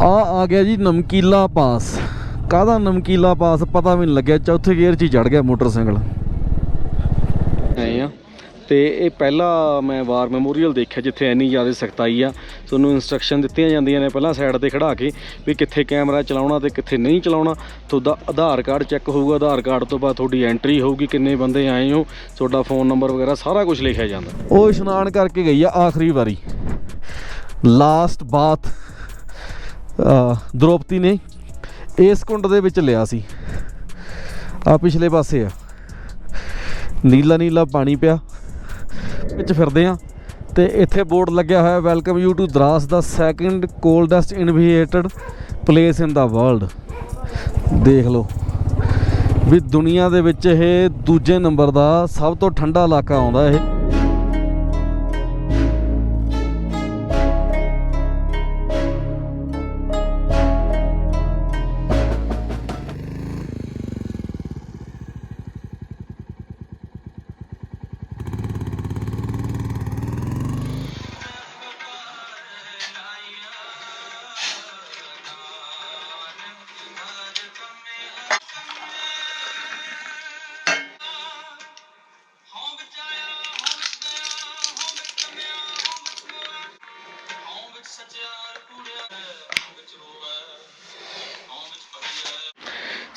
ਆ ਆ ਗਿਆ ਜੀ ਨਮਕੀਲਾ ਪਾਸ। ਕਾਹਦਾ ਨਮਕੀਲਾ ਪਾਸ ਪਤਾ ਵੀ ਨਹੀਂ ਲੱਗਿਆ ਚੌਥੇ ਗੇਅਰ 'ਚ ਹੀ ਚੜ ਗਿਆ ਮੋਟਰਸਾਈਕਲ। ਆਏ ਆ। ਤੇ ਇਹ ਪਹਿਲਾ ਮੈਂ ਵਾਰ ਮੈਮੋਰੀਅਲ ਦੇਖਿਆ ਜਿੱਥੇ ਇੰਨੀ ਜ਼ਿਆਦਾ ਸਖਤਾਈ ਆ। ਤੁਹਾਨੂੰ ਇਨਸਟਰਕਸ਼ਨ ਦਿੱਤੀਆਂ ਜਾਂਦੀਆਂ ਨੇ ਪਹਿਲਾਂ ਸਾਈਡ ਤੇ ਖੜਾ ਕੇ ਵੀ ਕਿੱਥੇ ਕੈਮਰਾ ਚਲਾਉਣਾ ਤੇ ਕਿੱਥੇ ਨਹੀਂ ਚਲਾਉਣਾ। ਤੁਹਾਡਾ ਆਧਾਰ ਕਾਰਡ ਚੈੱਕ ਹੋਊਗਾ ਆਧਾਰ ਕਾਰਡ ਤੋਂ ਬਾਅਦ ਤੁਹਾਡੀ ਐਂਟਰੀ ਹੋਊਗੀ ਕਿੰਨੇ ਬੰਦੇ ਆਏ ਹੋ ਤੁਹਾਡਾ ਫੋਨ ਨੰਬਰ ਵਗੈਰਾ ਸਾਰਾ ਕੁਝ ਲਿਖਿਆ ਜਾਂਦਾ। ਉਹ ਇਸ਼ਨਾਨ ਕਰਕੇ ਗਈ ਆ ਆਖਰੀ ਵਾਰੀ। ਲਾਸਟ ਬਾਥ ਦ੍ਰੋਪਤੀ ਨੇ ਇਸ ਕੁੰਡ ਦੇ ਵਿੱਚ ਲਿਆ ਸੀ। ਆ ਪਿਛਲੇ ਪਾਸੇ ਆ। ਨੀਲਾ ਨੀਲਾ ਪਾਣੀ ਪਿਆ। ਵਿੱਚ ਫਿਰਦੇ ਆ ਤੇ ਇੱਥੇ ਬੋਰਡ ਲੱਗਿਆ ਹੋਇਆ welcome you to Dras the second coldest inhabited place in the world ਦੇਖ ਲਓ ਵੀ ਦੁਨੀਆ ਦੇ ਵਿੱਚ ਇਹ ਦੂਜੇ ਨੰਬਰ ਦਾ ਸਭ ਤੋਂ ਠੰਡਾ ਇਲਾਕਾ ਆਉਂਦਾ ਇਹ।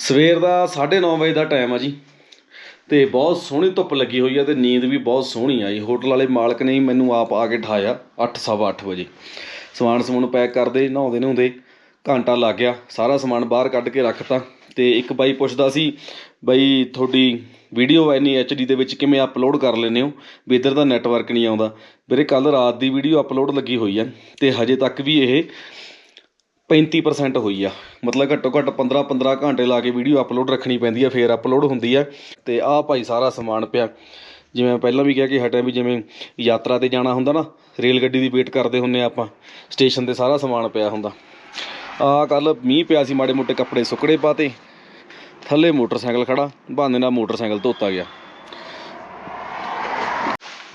ਸਵੇਰ ਦਾ 9:30 ਵਜੇ ਦਾ ਟਾਈਮ ਆ ਜੀ। ਤੇ ਬਹੁਤ ਸੋਹਣੀ ਧੁੱਪ ਲੱਗੀ ਹੋਈ ਆ ਤੇ ਨੀਂਦ ਵੀ ਬਹੁਤ ਸੋਹਣੀ ਆਈ ਹੋਟਲ ਵਾਲੇ ਮਾਲਕ ਨੇ ਮੈਨੂੰ ਆਪ ਆ ਕੇ ਠਾਇਆ 8:30 ਵਜੇ। ਸਮਾਨ ਸਮੂਨ ਪੈਕ ਕਰਦੇ, ਨਹਾਉਂਦੇ ਨਹਾਉਂਦੇ ਘੰਟਾ ਲੱਗ ਗਿਆ। ਸਾਰਾ ਸਮਾਨ ਬਾਹਰ ਕੱਢ ਕੇ ਰੱਖਤਾ। ਤੇ ਇੱਕ ਬਾਈ ਪੁੱਛਦਾ ਸੀ, ਬਈ, ਤੁਹਾਡੀ ਵੀਡੀਓ ਐਨੀ ਐਚਡੀ ਦੇ ਵਿੱਚ ਕਿਵੇਂ ਅਪਲੋਡ ਕਰ ਲੈਂਦੇ ਹੋ? ਵੀ ਇੱਧਰ ਦਾ ਨੈਟਵਰਕ ਨਹੀਂ ਆਉਂਦਾ। ਵੀਰੇ ਕੱਲ ਰਾਤ ਦੀ ਵੀਡੀਓ ਅਪਲੋਡ ਲੱਗੀ ਹੋਈ ਆ। ਤੇ ਹਜੇ ਤੱਕ ਵੀ ਇਹ 35% ਹੋਈ ਆ। ਮਤਲਬ ਘੱਟੋ ਘੱਟ 15 15 ਘੰਟੇ ਲਾ ਕੇ ਵੀਡੀਓ ਅਪਲੋਡ ਰੱਖਣੀ ਪੈਂਦੀ ਆ, ਫੇਰ ਅਪਲੋਡ ਹੁੰਦੀ ਆ। ਤੇ ਆਹ ਭਾਈ ਸਾਰਾ ਸਮਾਨ ਪਿਆ। ਜਿਵੇਂ ਮੈਂ ਪਹਿਲਾਂ ਵੀ ਕਿਹਾ ਕਿ ਹਟਿਆ ਵੀ ਜਿਵੇਂ ਯਾਤਰਾ ਤੇ ਜਾਣਾ ਹੁੰਦਾ ਨਾ, ਰੇਲ ਗੱਡੀ ਦੀ ਵੇਟ ਕਰਦੇ ਹੁੰਨੇ ਆ ਆਪਾਂ ਸਟੇਸ਼ਨ ਤੇ ਸਾਰਾ ਸਮਾਨ ਪਿਆ ਹੁੰਦਾ। ਆ ਕੱਲ ਮੀਂਹ ਪਿਆ ਸੀ, ਮਾੜੇ ਮੋਟੇ ਕੱਪੜੇ ਸੁੱਕੜੇ ਪਾਤੇ, ਥੱਲੇ ਮੋਟਰਸਾਈਕਲ ਖੜਾ, ਬਹਾਨੇ ਨਾਲ ਮੋਟਰਸਾਈਕਲ ਧੋਤਾ ਗਿਆ।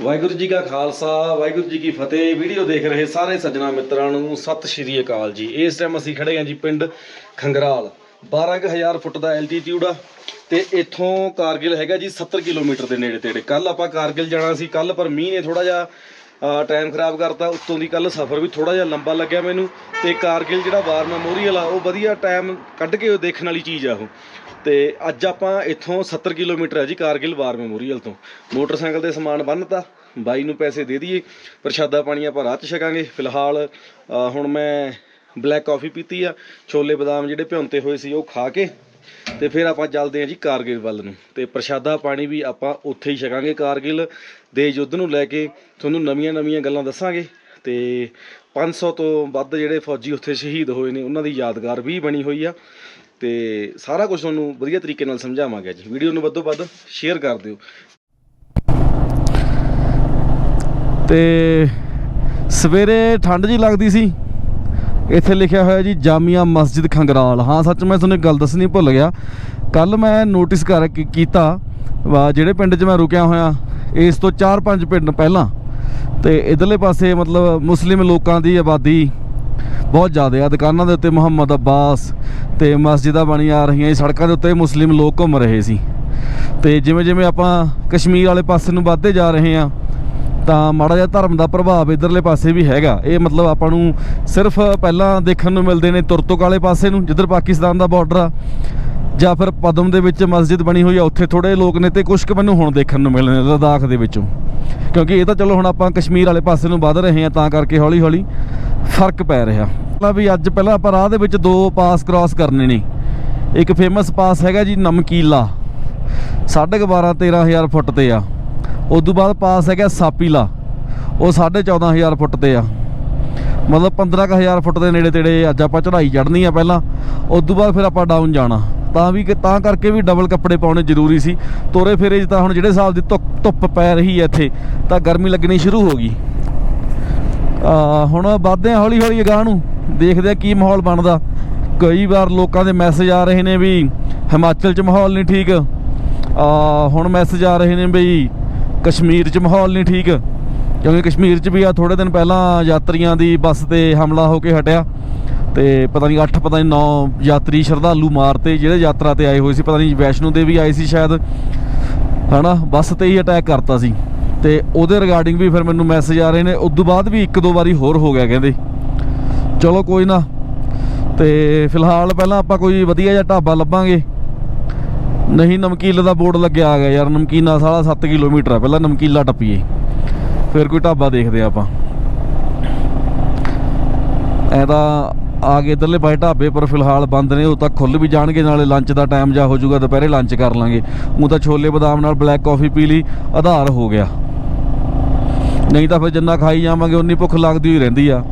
ਵਾਹਿਗੁਰੂ ਜੀ ਕਾ ਖਾਲਸਾ, ਵਾਹਿਗੁਰੂ ਜੀ ਕੀ ਫਤਿਹ। ਵੀਡੀਓ ਦੇਖ ਰਹੇ ਸਾਰੇ ਸੱਜਣਾ ਮਿੱਤਰਾਂ ਨੂੰ ਸਤਿ ਸ਼੍ਰੀ ਅਕਾਲ ਜੀ। ਇਸ ਟਾਈਮ ਅਸੀਂ ਖੜੇ ਹਾਂ ਜੀ ਪਿੰਡ ਖੰਗਰਾਲ। 12000 ਫੁੱਟ ਦਾ ਐਲਟੀਟਿਊਡ ਆ ਤੇ ਇੱਥੋਂ ਕਾਰਗਿਲ ਹੈਗਾ ਜੀ 70 ਕਿਲੋਮੀਟਰ ਦੇ ਨੇੜੇ ਤੇੜੇ। ਕੱਲ ਆਪਾਂ ਕਾਰਗਿਲ ਜਾਣਾ ਸੀ। ਕੱਲ ਪਰ ਮੀਂਹ ਨੇ ਥੋੜਾ ਜਿਹਾ ਟਾਈਮ ਖਰਾਬ ਕਰਤਾ, ਉੱਤੋਂ ਦੀ ਕੱਲ ਸਫ਼ਰ ਵੀ ਥੋੜਾ ਜਿਹਾ ਲੰਬਾ ਲੱਗਿਆ ਮੈਨੂੰ ਤੇ ਕਾਰਗਿਲ ਜਿਹੜਾ ਵਾਰ ਮੈਮੋਰੀਅਲ ਆ, ਉਹ ਵਧੀਆ ਟਾਈਮ ਕੱਢ ਕੇ ਉਹ ਦੇਖਣ ਵਾਲੀ ਚੀਜ਼ ਆ ਉਹ। ਤੇ ਅੱਜ ਆਪਾਂ ਇੱਥੋਂ 70 ਕਿਲੋਮੀਟਰ ਹੈ ਜੀ ਕਾਰਗਿਲ ਵਾਰ ਮੈਮੋਰੀਅਲ ਤੋਂ। ਮੋਟਰਸਾਈਕਲ ਤੇ ਸਮਾਨ ਬੰਨਤਾ, ਬਾਈ ਨੂੰ ਪੈਸੇ ਦੇ ਦਈਏ, ਪ੍ਰਸ਼ਾਦਾ ਪਾਣੀ ਆਪਾਂ ਰਾਤ ਛਕਾਂਗੇ। ਫਿਲਹਾਲ ਹੁਣ ਮੈਂ ਬਲੈਕ ਕਾਫੀ ਪੀਤੀ ਆ, ਛੋਲੇ ਬਦਾਮ ਜਿਹੜੇ ਭਿਉਂਤੇ ਹੋਏ ਸੀ ਉਹ ਖਾ ਕੇ ਤੇ ਫਿਰ ਆਪਾਂ ਚੱਲਦੇ ਹਾਂ ਜੀ ਕਾਰਗਿਲ ਵੱਲ ਨੂੰ। ਤੇ ਪ੍ਰਸ਼ਾਦਾ ਪਾਣੀ ਵੀ ਆਪਾਂ ਉੱਥੇ ਹੀ ਛਕਾਂਗੇ ਕਾਰਗਿਲ ਦੇ ਯੁੱਧ ਨੂੰ ਲੈ ਕੇ। ਤੁਹਾਨੂੰ ਨਵੀਆਂ-ਨਵੀਆਂ ਗੱਲਾਂ ਦੱਸਾਂਗੇ। ਤੇ 500 ਤੋਂ ਵੱਧ ਜਿਹੜੇ ਫੌਜੀ ਉੱਥੇ ਸ਼ਹੀਦ ਹੋਏ ਨੇ, ਉਹਨਾਂ ਦੀ ਯਾਦਗਾਰ ਵੀ ਬਣੀ ਹੋਈ ਆ। ਤੇ ਸਾਰਾ ਕੁਝ ਤੁਹਾਨੂੰ ਵਧੀਆ ਤਰੀਕੇ ਨਾਲ ਸਮਝਾਵਾਂਗੇ ਜੀ ਵੀਡੀਓ ਨੂੰ ਵੱਧੋ ਵੱਧ ਸ਼ੇਅਰ ਕਰ ਦਿਓ। ਤੇ ਸਵੇਰੇ ਠੰਡ ਜੀ ਲੱਗਦੀ ਸੀ। ਇੱਥੇ ਲਿਖਿਆ ਹੋਇਆ ਜੀ, ਜਾਮੀਆ ਮਸਜਿਦ ਖੰਗਰਾਲ। ਹਾਂ, ਸੱਚ ਮੈਂ ਤੁਹਾਨੂੰ ਇੱਕ ਗੱਲ ਦੱਸਣੀ ਭੁੱਲ ਗਿਆ। ਕੱਲ ਮੈਂ ਨੋਟਿਸ ਕਰ ਕੀਤਾ ਵਾ, ਜਿਹੜੇ ਪਿੰਡ 'ਚ ਮੈਂ ਰੁਕਿਆ ਹੋਇਆ, ਇਸ ਤੋਂ 4-5 ਪਿੰਡ ਪਹਿਲਾਂ, ਤੇ ਇਧਰਲੇ ਪਾਸੇ ਮਤਲਬ ਮੁਸਲਿਮ ਲੋਕਾਂ ਦੀ ਆਬਾਦੀ ਬਹੁਤ ਜ਼ਿਆਦਾ ਆ। ਦੁਕਾਨਾਂ ਦੇ ਉੱਤੇ ਮੁਹੰਮਦ ਅબ્ਬਾਸ ਤੇ ਮਸਜਿਦਾਂ ਬਣੀਆਂ ਆ ਰਹੀਆਂ ਸੀ ਸੜਕਾਂ ਦੇ ਉੱਤੇ ਮੁਸਲਿਮ ਲੋਕ ਘੁੰਮ ਰਹੇ ਸੀ। ਤੇ ਜਿਵੇਂ ਜਿਵੇਂ ਆਪਾਂ ਕਸ਼ਮੀਰ ਵਾਲੇ ਪਾਸੇ ਨੂੰ ਵੱਧਦੇ ਜਾ ਰਹੇ ਆ ਤਾਂ ਮਾੜਾ ਜਿਹਾ ਧਰਮ ਦਾ ਪ੍ਰਭਾਵ ਇਧਰਲੇ ਪਾਸੇ ਵੀ ਹੈਗਾ। ਇਹ ਮਤਲਬ ਆਪਾਂ ਨੂੰ ਸਿਰਫ ਪਹਿਲਾਂ ਦੇਖਣ ਨੂੰ ਮਿਲਦੇ ਨੇ ਤੁਰਤੁਕ ਵਾਲੇ ਪਾਸੇ ਨੂੰ, ਜਿੱਧਰ ਪਾਕਿਸਤਾਨ ਦਾ ਬਾਰਡਰ ਆ, ਜਾਂ ਫਿਰ ਪਦਮ ਦੇ ਵਿੱਚ ਮਸਜਿਦ ਬਣੀ ਹੋਈ ਆ, ਉੱਥੇ ਥੋੜੇ ਲੋਕ ਨੇ ਤੇ ਕੁਝ ਕੁ ਮੈਨੂੰ ਹੁਣ ਦੇਖਣ ਨੂੰ ਮਿਲਦੇ ਨੇ, ਲਦਾਖ ਦੇ ਵਿੱਚੋਂ। ਕਿਉਂਕਿ ਇਹ ਤਾਂ ਚਲੋ ਹੁਣ ਆਪਾਂ ਕਸ਼ਮੀਰ ਵਾਲੇ ਪਾਸੇ ਨੂੰ ਵੱਧ ਰਹੇ ਆ ਤਾਂ ਕਰਕੇ ਹੌਲੀ ਹੌਲੀ ਫ਼ਰਕ ਪੈ ਰਿਹਾ। ਪਹਿਲਾਂ ਵੀ ਅੱਜ ਪਹਿਲਾਂ ਆਪਾਂ ਰਾਹ ਦੇ ਵਿੱਚ ਦੋ ਪਾਸ ਕ੍ਰਾਸ ਕਰਨੇ ਨੇ। ਇੱਕ ਫੇਮਸ ਪਾਸ ਹੈਗਾ ਜੀ ਨਮਕੀਲਾ। 12.5 13000 ਫੁੱਟ ਤੇ ਆ। ਉਸ ਤੋਂ ਬਾਅਦ ਪਾਸ ਹੈਗਾ ਸਾਪੀਲਾ। ਉਹ 14500 ਫੁੱਟ ਤੇ ਆ। ਮਤਲਬ 15000 ਫੁੱਟ ਦੇ ਨੇੜੇ ਤੇੜੇ ਅੱਜ ਆਪਾਂ ਚੜ੍ਹਾਈ ਚੜ੍ਹਨੀ ਆ ਪਹਿਲਾਂ। ਉਸ ਤੋਂ ਬਾਅਦ ਫਿਰ ਆਪਾਂ ਡਾਊਨ ਜਾਣਾ। ਤਾਂ ਵੀ ਤਾਂ ਕਰਕੇ ਵੀ ਡਬਲ ਕੱਪੜੇ ਪਾਉਣੇ ਜ਼ਰੂਰੀ ਸੀ। ਤੋਰੇ ਫੇਰੇ 'ਚ ਤਾਂ ਹੁਣ ਜਿਹੜੇ ਸਾਲ ਦੀ ਧੁੱਪ ਧੁੱਪ ਪੈ ਰਹੀ ਹੈ ਇੱਥੇ, ਤਾਂ ਗਰਮੀ ਲੱਗਣੀ ਸ਼ੁਰੂ ਹੋ ਗਈ। ਆ, ਹੁਣ ਵੱਧਦੇ ਆ ਹੌਲੀ ਹੌਲੀ ਅਗਾਂਹ ਨੂੰ। ਦੇਖਦੇ ਆ ਕੀ ਮਾਹੌਲ ਬਣਦਾ। ਕਈ ਵਾਰ ਲੋਕਾਂ ਦੇ ਮੈਸੇਜ ਆ ਰਹੇ ਨੇ ਵੀ ਹਿਮਾਚਲ 'ਚ ਮਾਹੌਲ ਨਹੀਂ ਠੀਕ। ਆ, ਹੁਣ ਮੈਸੇਜ ਆ ਰਹੇ ਨੇ ਬਈ ਕਸ਼ਮੀਰ 'ਚ ਮਾਹੌਲ ਨਹੀਂ ਠੀਕ, ਕਿਉਂਕਿ ਕਸ਼ਮੀਰ 'ਚ ਵੀ ਆ ਥੋੜੇ ਦਿਨ ਪਹਿਲਾਂ ਯਾਤਰੀਆਂ ਦੀ ਬੱਸ ਤੇ ਹਮਲਾ ਹੋ ਕੇ ਹਟਿਆ ਤੇ ਪਤਾ ਨਹੀਂ 8 ਪਤਾ ਨਹੀਂ 9 ਯਾਤਰੀ ਸ਼ਰਧਾਲੂ ਮਾਰਤੇ, ਜਿਹੜੇ ਯਾਤਰਾ ਤੇ ਆਏ ਹੋਏ ਸੀ, ਪਤਾ ਨਹੀਂ ਵੈਸ਼ਨੋ ਦੇਵੀ ਆਏ ਸੀ ਸ਼ਾਇਦ, ਹਨਾ, ਬੱਸ ਤੇ ਹੀ ਅਟੈਕ ਕਰਤਾ ਸੀ। ਤੇ ਉਹਦੇ ਰਿਗਾਰਡਿੰਗ ਵੀ ਫਿਰ ਮੈਨੂੰ ਮੈਸੇਜ ਆ ਰਹੇ ਨੇ ਉਸ ਤੋਂ ਬਾਅਦ ਵੀ ਇੱਕ ਦੋ ਵਾਰੀ ਹੋਰ ਹੋ ਗਿਆ, ਕਹਿੰਦੇ। ਚਲੋ ਕੋਈ ਨਾ, ਤੇ ਫਿਲਹਾਲ ਪਹਿਲਾਂ ਆਪਾਂ ਕੋਈ ਵਧੀਆ ਜਿਹਾ ਢਾਬਾ ਲੱਭਾਂਗੇ। ਨਹੀਂ, ਨਮਕੀਲੇ ਦਾ ਬੋਰਡ ਲੱਗਿਆ ਆ ਗਿਆ ਯਾਰ। ਨਮਕੀਨਾ ਸਾਲਾ 7 ਕਿਲੋਮੀਟਰ ਆ। ਪਹਿਲਾਂ ਨਮਕੀਲਾ ਟੱਪੀਏ। ਫਿਰ ਕੋਈ ਢਾਬਾ ਦੇਖਦੇ ਆ ਆਪਾਂ। ਐ ਤਾਂ ਆ ਗਏ ਇਧਰਲੇ ਬਾਈ ਢਾਬੇ, ਪਰ ਫਿਲਹਾਲ ਬੰਦ ਨੇ। ਉਹ ਤਾਂ ਖੁੱਲ ਵੀ ਜਾਣਗੇ, ਨਾਲੇ ਲੰਚ ਦਾ ਟਾਈਮ ਜਾ ਹੋ ਜਾਊਗਾ ਦੁਪਹਿਰੇ ਲੰਚ ਕਰ ਲਾਂਗੇ। ਉਹ ਤਾਂ ਛੋਲੇ ਬਦਾਮ ਨਾਲ ਬਲੈਕ ਕਾਫੀ ਪੀ ਲਈ, ਆਧਾਰ ਹੋ ਗਿਆ। ਨਹੀਂ ਤਾਂ ਫਿਰ ਜਿੰਨਾ ਖਾਈ ਜਾਵਾਂਗੇ, ਉਨੀ ਭੁੱਖ ਲੱਗਦੀ ਹੋਈ ਰਹਿੰਦੀ ਆ।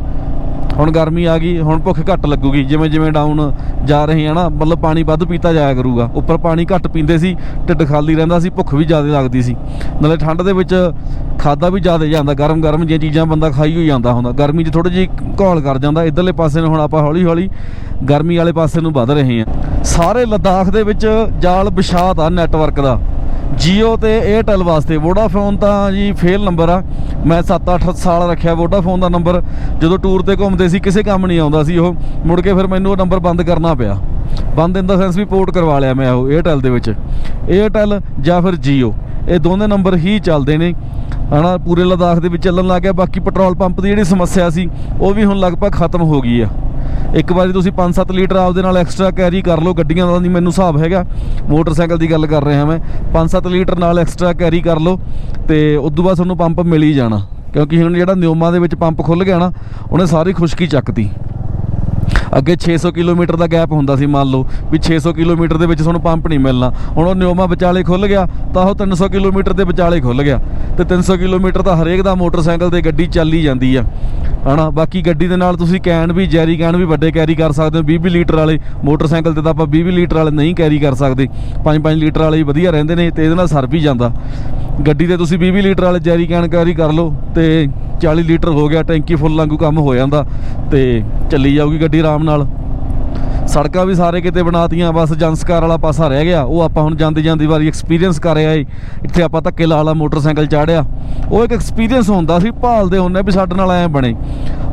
ਹੁਣ ਗਰਮੀ ਆ ਗਈ, ਹੁਣ ਭੁੱਖ ਘੱਟ ਲੱਗੂਗੀ, ਜਿਵੇਂ ਜਿਵੇਂ ਡਾਊਨ ਜਾ ਰਹੇ ਆ ਨਾ, ਮਤਲਬ ਪਾਣੀ ਵੱਧ ਪੀਤਾ ਜਾਇਆ ਕਰੂਗਾ। ਉੱਪਰ ਪਾਣੀ ਘੱਟ ਪੀਂਦੇ ਸੀ, ਢਿੱਡ ਖਾਲੀ ਰਹਿੰਦਾ ਸੀ, ਭੁੱਖ ਵੀ ਜ਼ਿਆਦਾ ਲੱਗਦੀ ਸੀ। ਨਾਲੇ ਠੰਡ ਦੇ ਵਿੱਚ ਖਾਦਾ ਵੀ ਜ਼ਿਆਦਾ ਜਾਂਦਾ ਗਰਮ ਗਰਮ ਜਿਹੀਆਂ ਚੀਜ਼ਾਂ ਬੰਦਾ ਖਾਈ ਹੋਈ ਜਾਂਦਾ ਹੁੰਦਾ। ਗਰਮੀ 'ਚ ਥੋੜੀ ਜਿਹੀ ਘੋਲ ਕਰ ਜਾਂਦਾ। ਇਧਰਲੇ ਪਾਸੇ ਨੂੰ ਹੁਣ ਆਪਾਂ ਹੌਲੀ ਹੌਲੀ ਗਰਮੀ ਵਾਲੇ ਪਾਸੇ ਨੂੰ ਵੱਧ ਰਹੇ ਹਾਂ। ਸਾਰੇ ਲਦਾਖ ਦੇ ਵਿੱਚ ਜਾਲ ਵਿਛਾਤ ਆ ਨੈਟਵਰਕ ਦਾ। ਜੀਓ ਤੇ 에ਅਰਟੈਲ ਵਾਸਤੇ। ਵੋਡਾਫੋਨ ਤਾਂ ਜੀ ਫੇਲ ਨੰਬਰ ਆ। ਮੈਂ 7-8 ਸਾਲ ਰੱਖਿਆ ਵੋਡਾਫੋਨ ਦਾ ਨੰਬਰ ਜਦੋਂ ਟੂਰ ਤੇ ਘੁੰਮਦੇ ਸੀ, ਕਿਸੇ ਕੰਮ ਨਹੀਂ ਆਉਂਦਾ ਸੀ ਉਹ। ਮੁੜ ਕੇ ਫਿਰ ਮੈਨੂੰ ਉਹ ਨੰਬਰ ਬੰਦ ਕਰਨਾ ਪਿਆ। ਬੰਦ ਇਨ ਦਾ ਸੈਂਸ ਵੀ ਪੋਰਟ ਕਰਵਾ ਲਿਆ ਮੈਂ ਉਹ 에ਅਰਟੈਲ ਦੇ ਵਿੱਚ। 에ਅਰਟੈਲ ਜਾਂ ਫਿਰ ਜੀਓ। ਇਹ ਦੋਨੇ ਨੰਬਰ ਹੀ ਚੱਲਦੇ ਨੇ। ਹਨਾ, ਪੂਰੇ ਲਦਾਖ ਦੇ ਵਿੱਚ ਚੱਲਣ ਲੱਗ ਗਿਆ। ਬਾਕੀ ਪੈਟਰੋਲ ਪੰਪ ਦੀ ਜਿਹੜੀ ਸਮੱਸਿਆ ਸੀ, ਉਹ ਵੀ ਹੁਣ ਲਗਭਗ ਖਤਮ ਹੋ ਗਈ ਆ। ਇੱਕ ਵਾਰੀ ਤੁਸੀਂ 5-7 ਲੀਟਰ ਆਪਦੇ ਨਾਲ ਐਕਸਟਰਾ ਕੈਰੀ ਕਰ ਲਓ ਗੱਡੀਆਂ ਦਾ, ਨਹੀਂ ਮੈਨੂੰ ਹਿਸਾਬ ਹੈਗਾ। ਮੋਟਰਸਾਈਕਲ ਦੀ ਗੱਲ ਕਰ ਰਿਹਾ ਮੈਂ। 5-7 ਲੀਟਰ ਨਾਲ ਐਕਸਟਰਾ ਕੈਰੀ ਕਰ ਲਓ ਤੇ ਤੋਂ ਬਾਅਦ ਤੁਹਾਨੂੰ ਪੰਪ ਮਿਲ ਹੀ ਜਾਣਾ। ਕਿਉਂਕਿ ਹੁਣ ਜਿਹੜਾ ਨਿਯਮਾਂ ਦੇ ਵਿੱਚ ਪੰਪ ਖੁੱਲ ਗਿਆ ਨਾ, ਉਹਨੇ ਸਾਰੀ ਖੁਸ਼ਕੀ ਚੱਕਤੀ ਅੱਗੇ 600 ਕਿਲੋਮੀਟਰ ਦਾ ਗੈਪ ਹੁੰਦਾ ਸੀ ਮੰਨ ਲਓ ਵੀ 600 ਕਿਲੋਮੀਟਰ ਦੇ ਵਿੱਚ ਤੁਹਾਨੂੰ ਪੰਪ ਨਹੀਂ ਮਿਲਣਾ। ਹੁਣ ਉਹ ਨਿਯਮਾ ਵਿਚਾਲੇ ਖੁੱਲ ਗਿਆ, ਤਾਂ ਉਹ 300 ਕਿਲੋਮੀਟਰ ਦੇ ਵਿਚਾਲੇ ਖੁੱਲ ਗਿਆ। ਤੇ 300 ਕਿਲੋਮੀਟਰ ਤਾਂ ਹਰੇਕ ਦਾ ਮੋਟਰਸਾਈਕਲ ਤੇ ਗੱਡੀ ਚੱਲ ਹੀ ਜਾਂਦੀ ਆ। ਹਨਾ, ਬਾਕੀ ਗੱਡੀ ਦੇ ਨਾਲ ਤੁਸੀਂ ਕੈਨ ਵੀ, ਜੈਰੀ ਕੈਨ ਵੀ ਵੱਡੇ ਕੈਰੀ ਕਰ ਸਕਦੇ ਹੋ। 20 ਲੀਟਰ ਵਾਲੇ ਮੋਟਰਸਾਈਕਲ ਤੇ ਤਾਂ ਆਪਾਂ 20 ਲੀਟਰ ਵਾਲੇ ਨਹੀਂ ਕੈਰੀ ਕਰ ਸਕਦੇ। 5-5 ਲੀਟਰ ਵਾਲੇ ਵਧੀਆ ਰਹਿੰਦੇ ਨੇ, ਤੇ ਇਹਦੇ ਨਾਲ ਸਰ ਵੀ ਜਾਂਦਾ। ਗੱਡੀ ਤੇ ਤੁਸੀਂ 20 ਲੀਟਰ ਵਾਲੇ ਜੈਰੀ ਕੈਨ ਕੈਰੀ ਕਰ ਲਓ ਤੇ 40 ਲੀਟਰ ਹੋ ਗਿਆ, ਟੈਂਕੀ ਫੁੱਲ ਵਾਂਗੂ ਕੰਮ ਹੋ ਜਾਂਦਾ ਤੇ ਚੱਲੀ ਜਾਊਗੀ ਗੱਡੀ ਆਰਾਮ ਨਾਲ। ਸੜਕਾਂ ਵੀ ਸਾਰੇ ਕਿਤੇ ਬਣਾਤੀਆਂ, ਬਸ ਜੰਸਕਾਰ ਵਾਲਾ ਪਾਸਾ ਰਹਿ ਗਿਆ। ਉਹ ਆਪਾਂ ਹੁਣ ਜਾਂਦੇ ਜਾਂਦੀ ਵਾਰੀ ਐਕਸਪੀਰੀਅੰਸ ਕਰ ਰਿਹਾ ਆਏ। ਇੱਥੇ ਆਪਾਂ ਧੱਕੇ ਲਾ ਲਾ ਮੋਟਰਸਾਈਕਲ ਚਾੜਿਆ। ਉਹ ਇੱਕ ਐਕਸਪੀਰੀਅੰਸ ਹੁੰਦਾ ਸੀ, ਭਾਲਦੇ ਹੁੰਨੇ ਵੀ ਸਾਡੇ ਨਾਲ ਐ ਬਣੇ।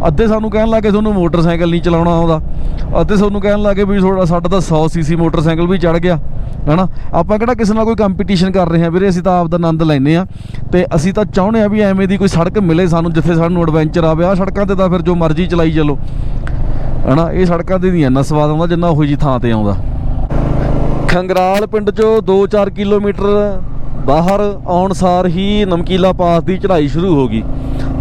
ਅੱਧੇ ਸਾਨੂੰ ਕਹਿਣ ਲੱਗੇ ਤੁਹਾਨੂੰ ਮੋਟਰਸਾਈਕਲ ਨਹੀਂ ਚਲਾਉਣਾ ਆਉਂਦਾ। ਅੱਧੇ ਸਾਨੂੰ ਕਹਿਣ ਲੱਗੇ ਵੀ ਥੋੜਾ ਸਾਡਾ ਤਾਂ 100 ਸੀਸੀ ਮੋਟਰਸਾਈਕਲ ਵੀ ਚੜ ਗਿਆ। ਹਨਾ? ਆਪਾਂ ਕਿਹੜਾ ਕਿਸੇ ਨਾਲ ਕੋਈ ਕੰਪੀਟੀਸ਼ਨ ਕਰ ਰਹੇ ਹਾਂ ਵੀਰੇ, ਅਸੀਂ ਤਾਂ ਆਪ ਦਾ ਆਨੰਦ ਲੈਨੇ ਆ ਤੇ ਅਸੀਂ ਤਾਂ ਚਾਹੁੰਦੇ ਆ ਵੀ ਐਵੇਂ ਦੀ ਕੋਈ ਸੜਕ ਮਿਲੇ ਸਾਨੂੰ, ਜਿੱਥੇ ਸਾਨੂੰ ਐਡਵੈਂਚਰ ਆਵੇ। ਆ ਸੜਕਾਂ ਤੇ ਤਾਂ ਫਿਰ ਜੋ ਮਰਜ਼ੀ ਚਲਾਈ ਚਲੋ। ਹਨਾ, ਇਹ ਸੜਕਾਂ ਤੇ ਨਹੀਂ ਇੰਨਾ ਸਵਾਦ ਆਉਂਦਾ ਜਿੰਨਾ ਉਹੀ ਜੀ ਥਾਂ ਤੇ ਆਉਂਦਾ। ਖੰਗਰਾਲ ਪਿੰਡ ਚੋਂ 2-4 ਕਿਲੋਮੀਟਰ ਬਾਹਰ ਆਉਣ ਸਾਰ ਹੀ ਨਮਕੀਲਾ ਪਾਸ ਦੀ ਚੜ੍ਹਾਈ ਸ਼ੁਰੂ ਹੋ ਗਈ।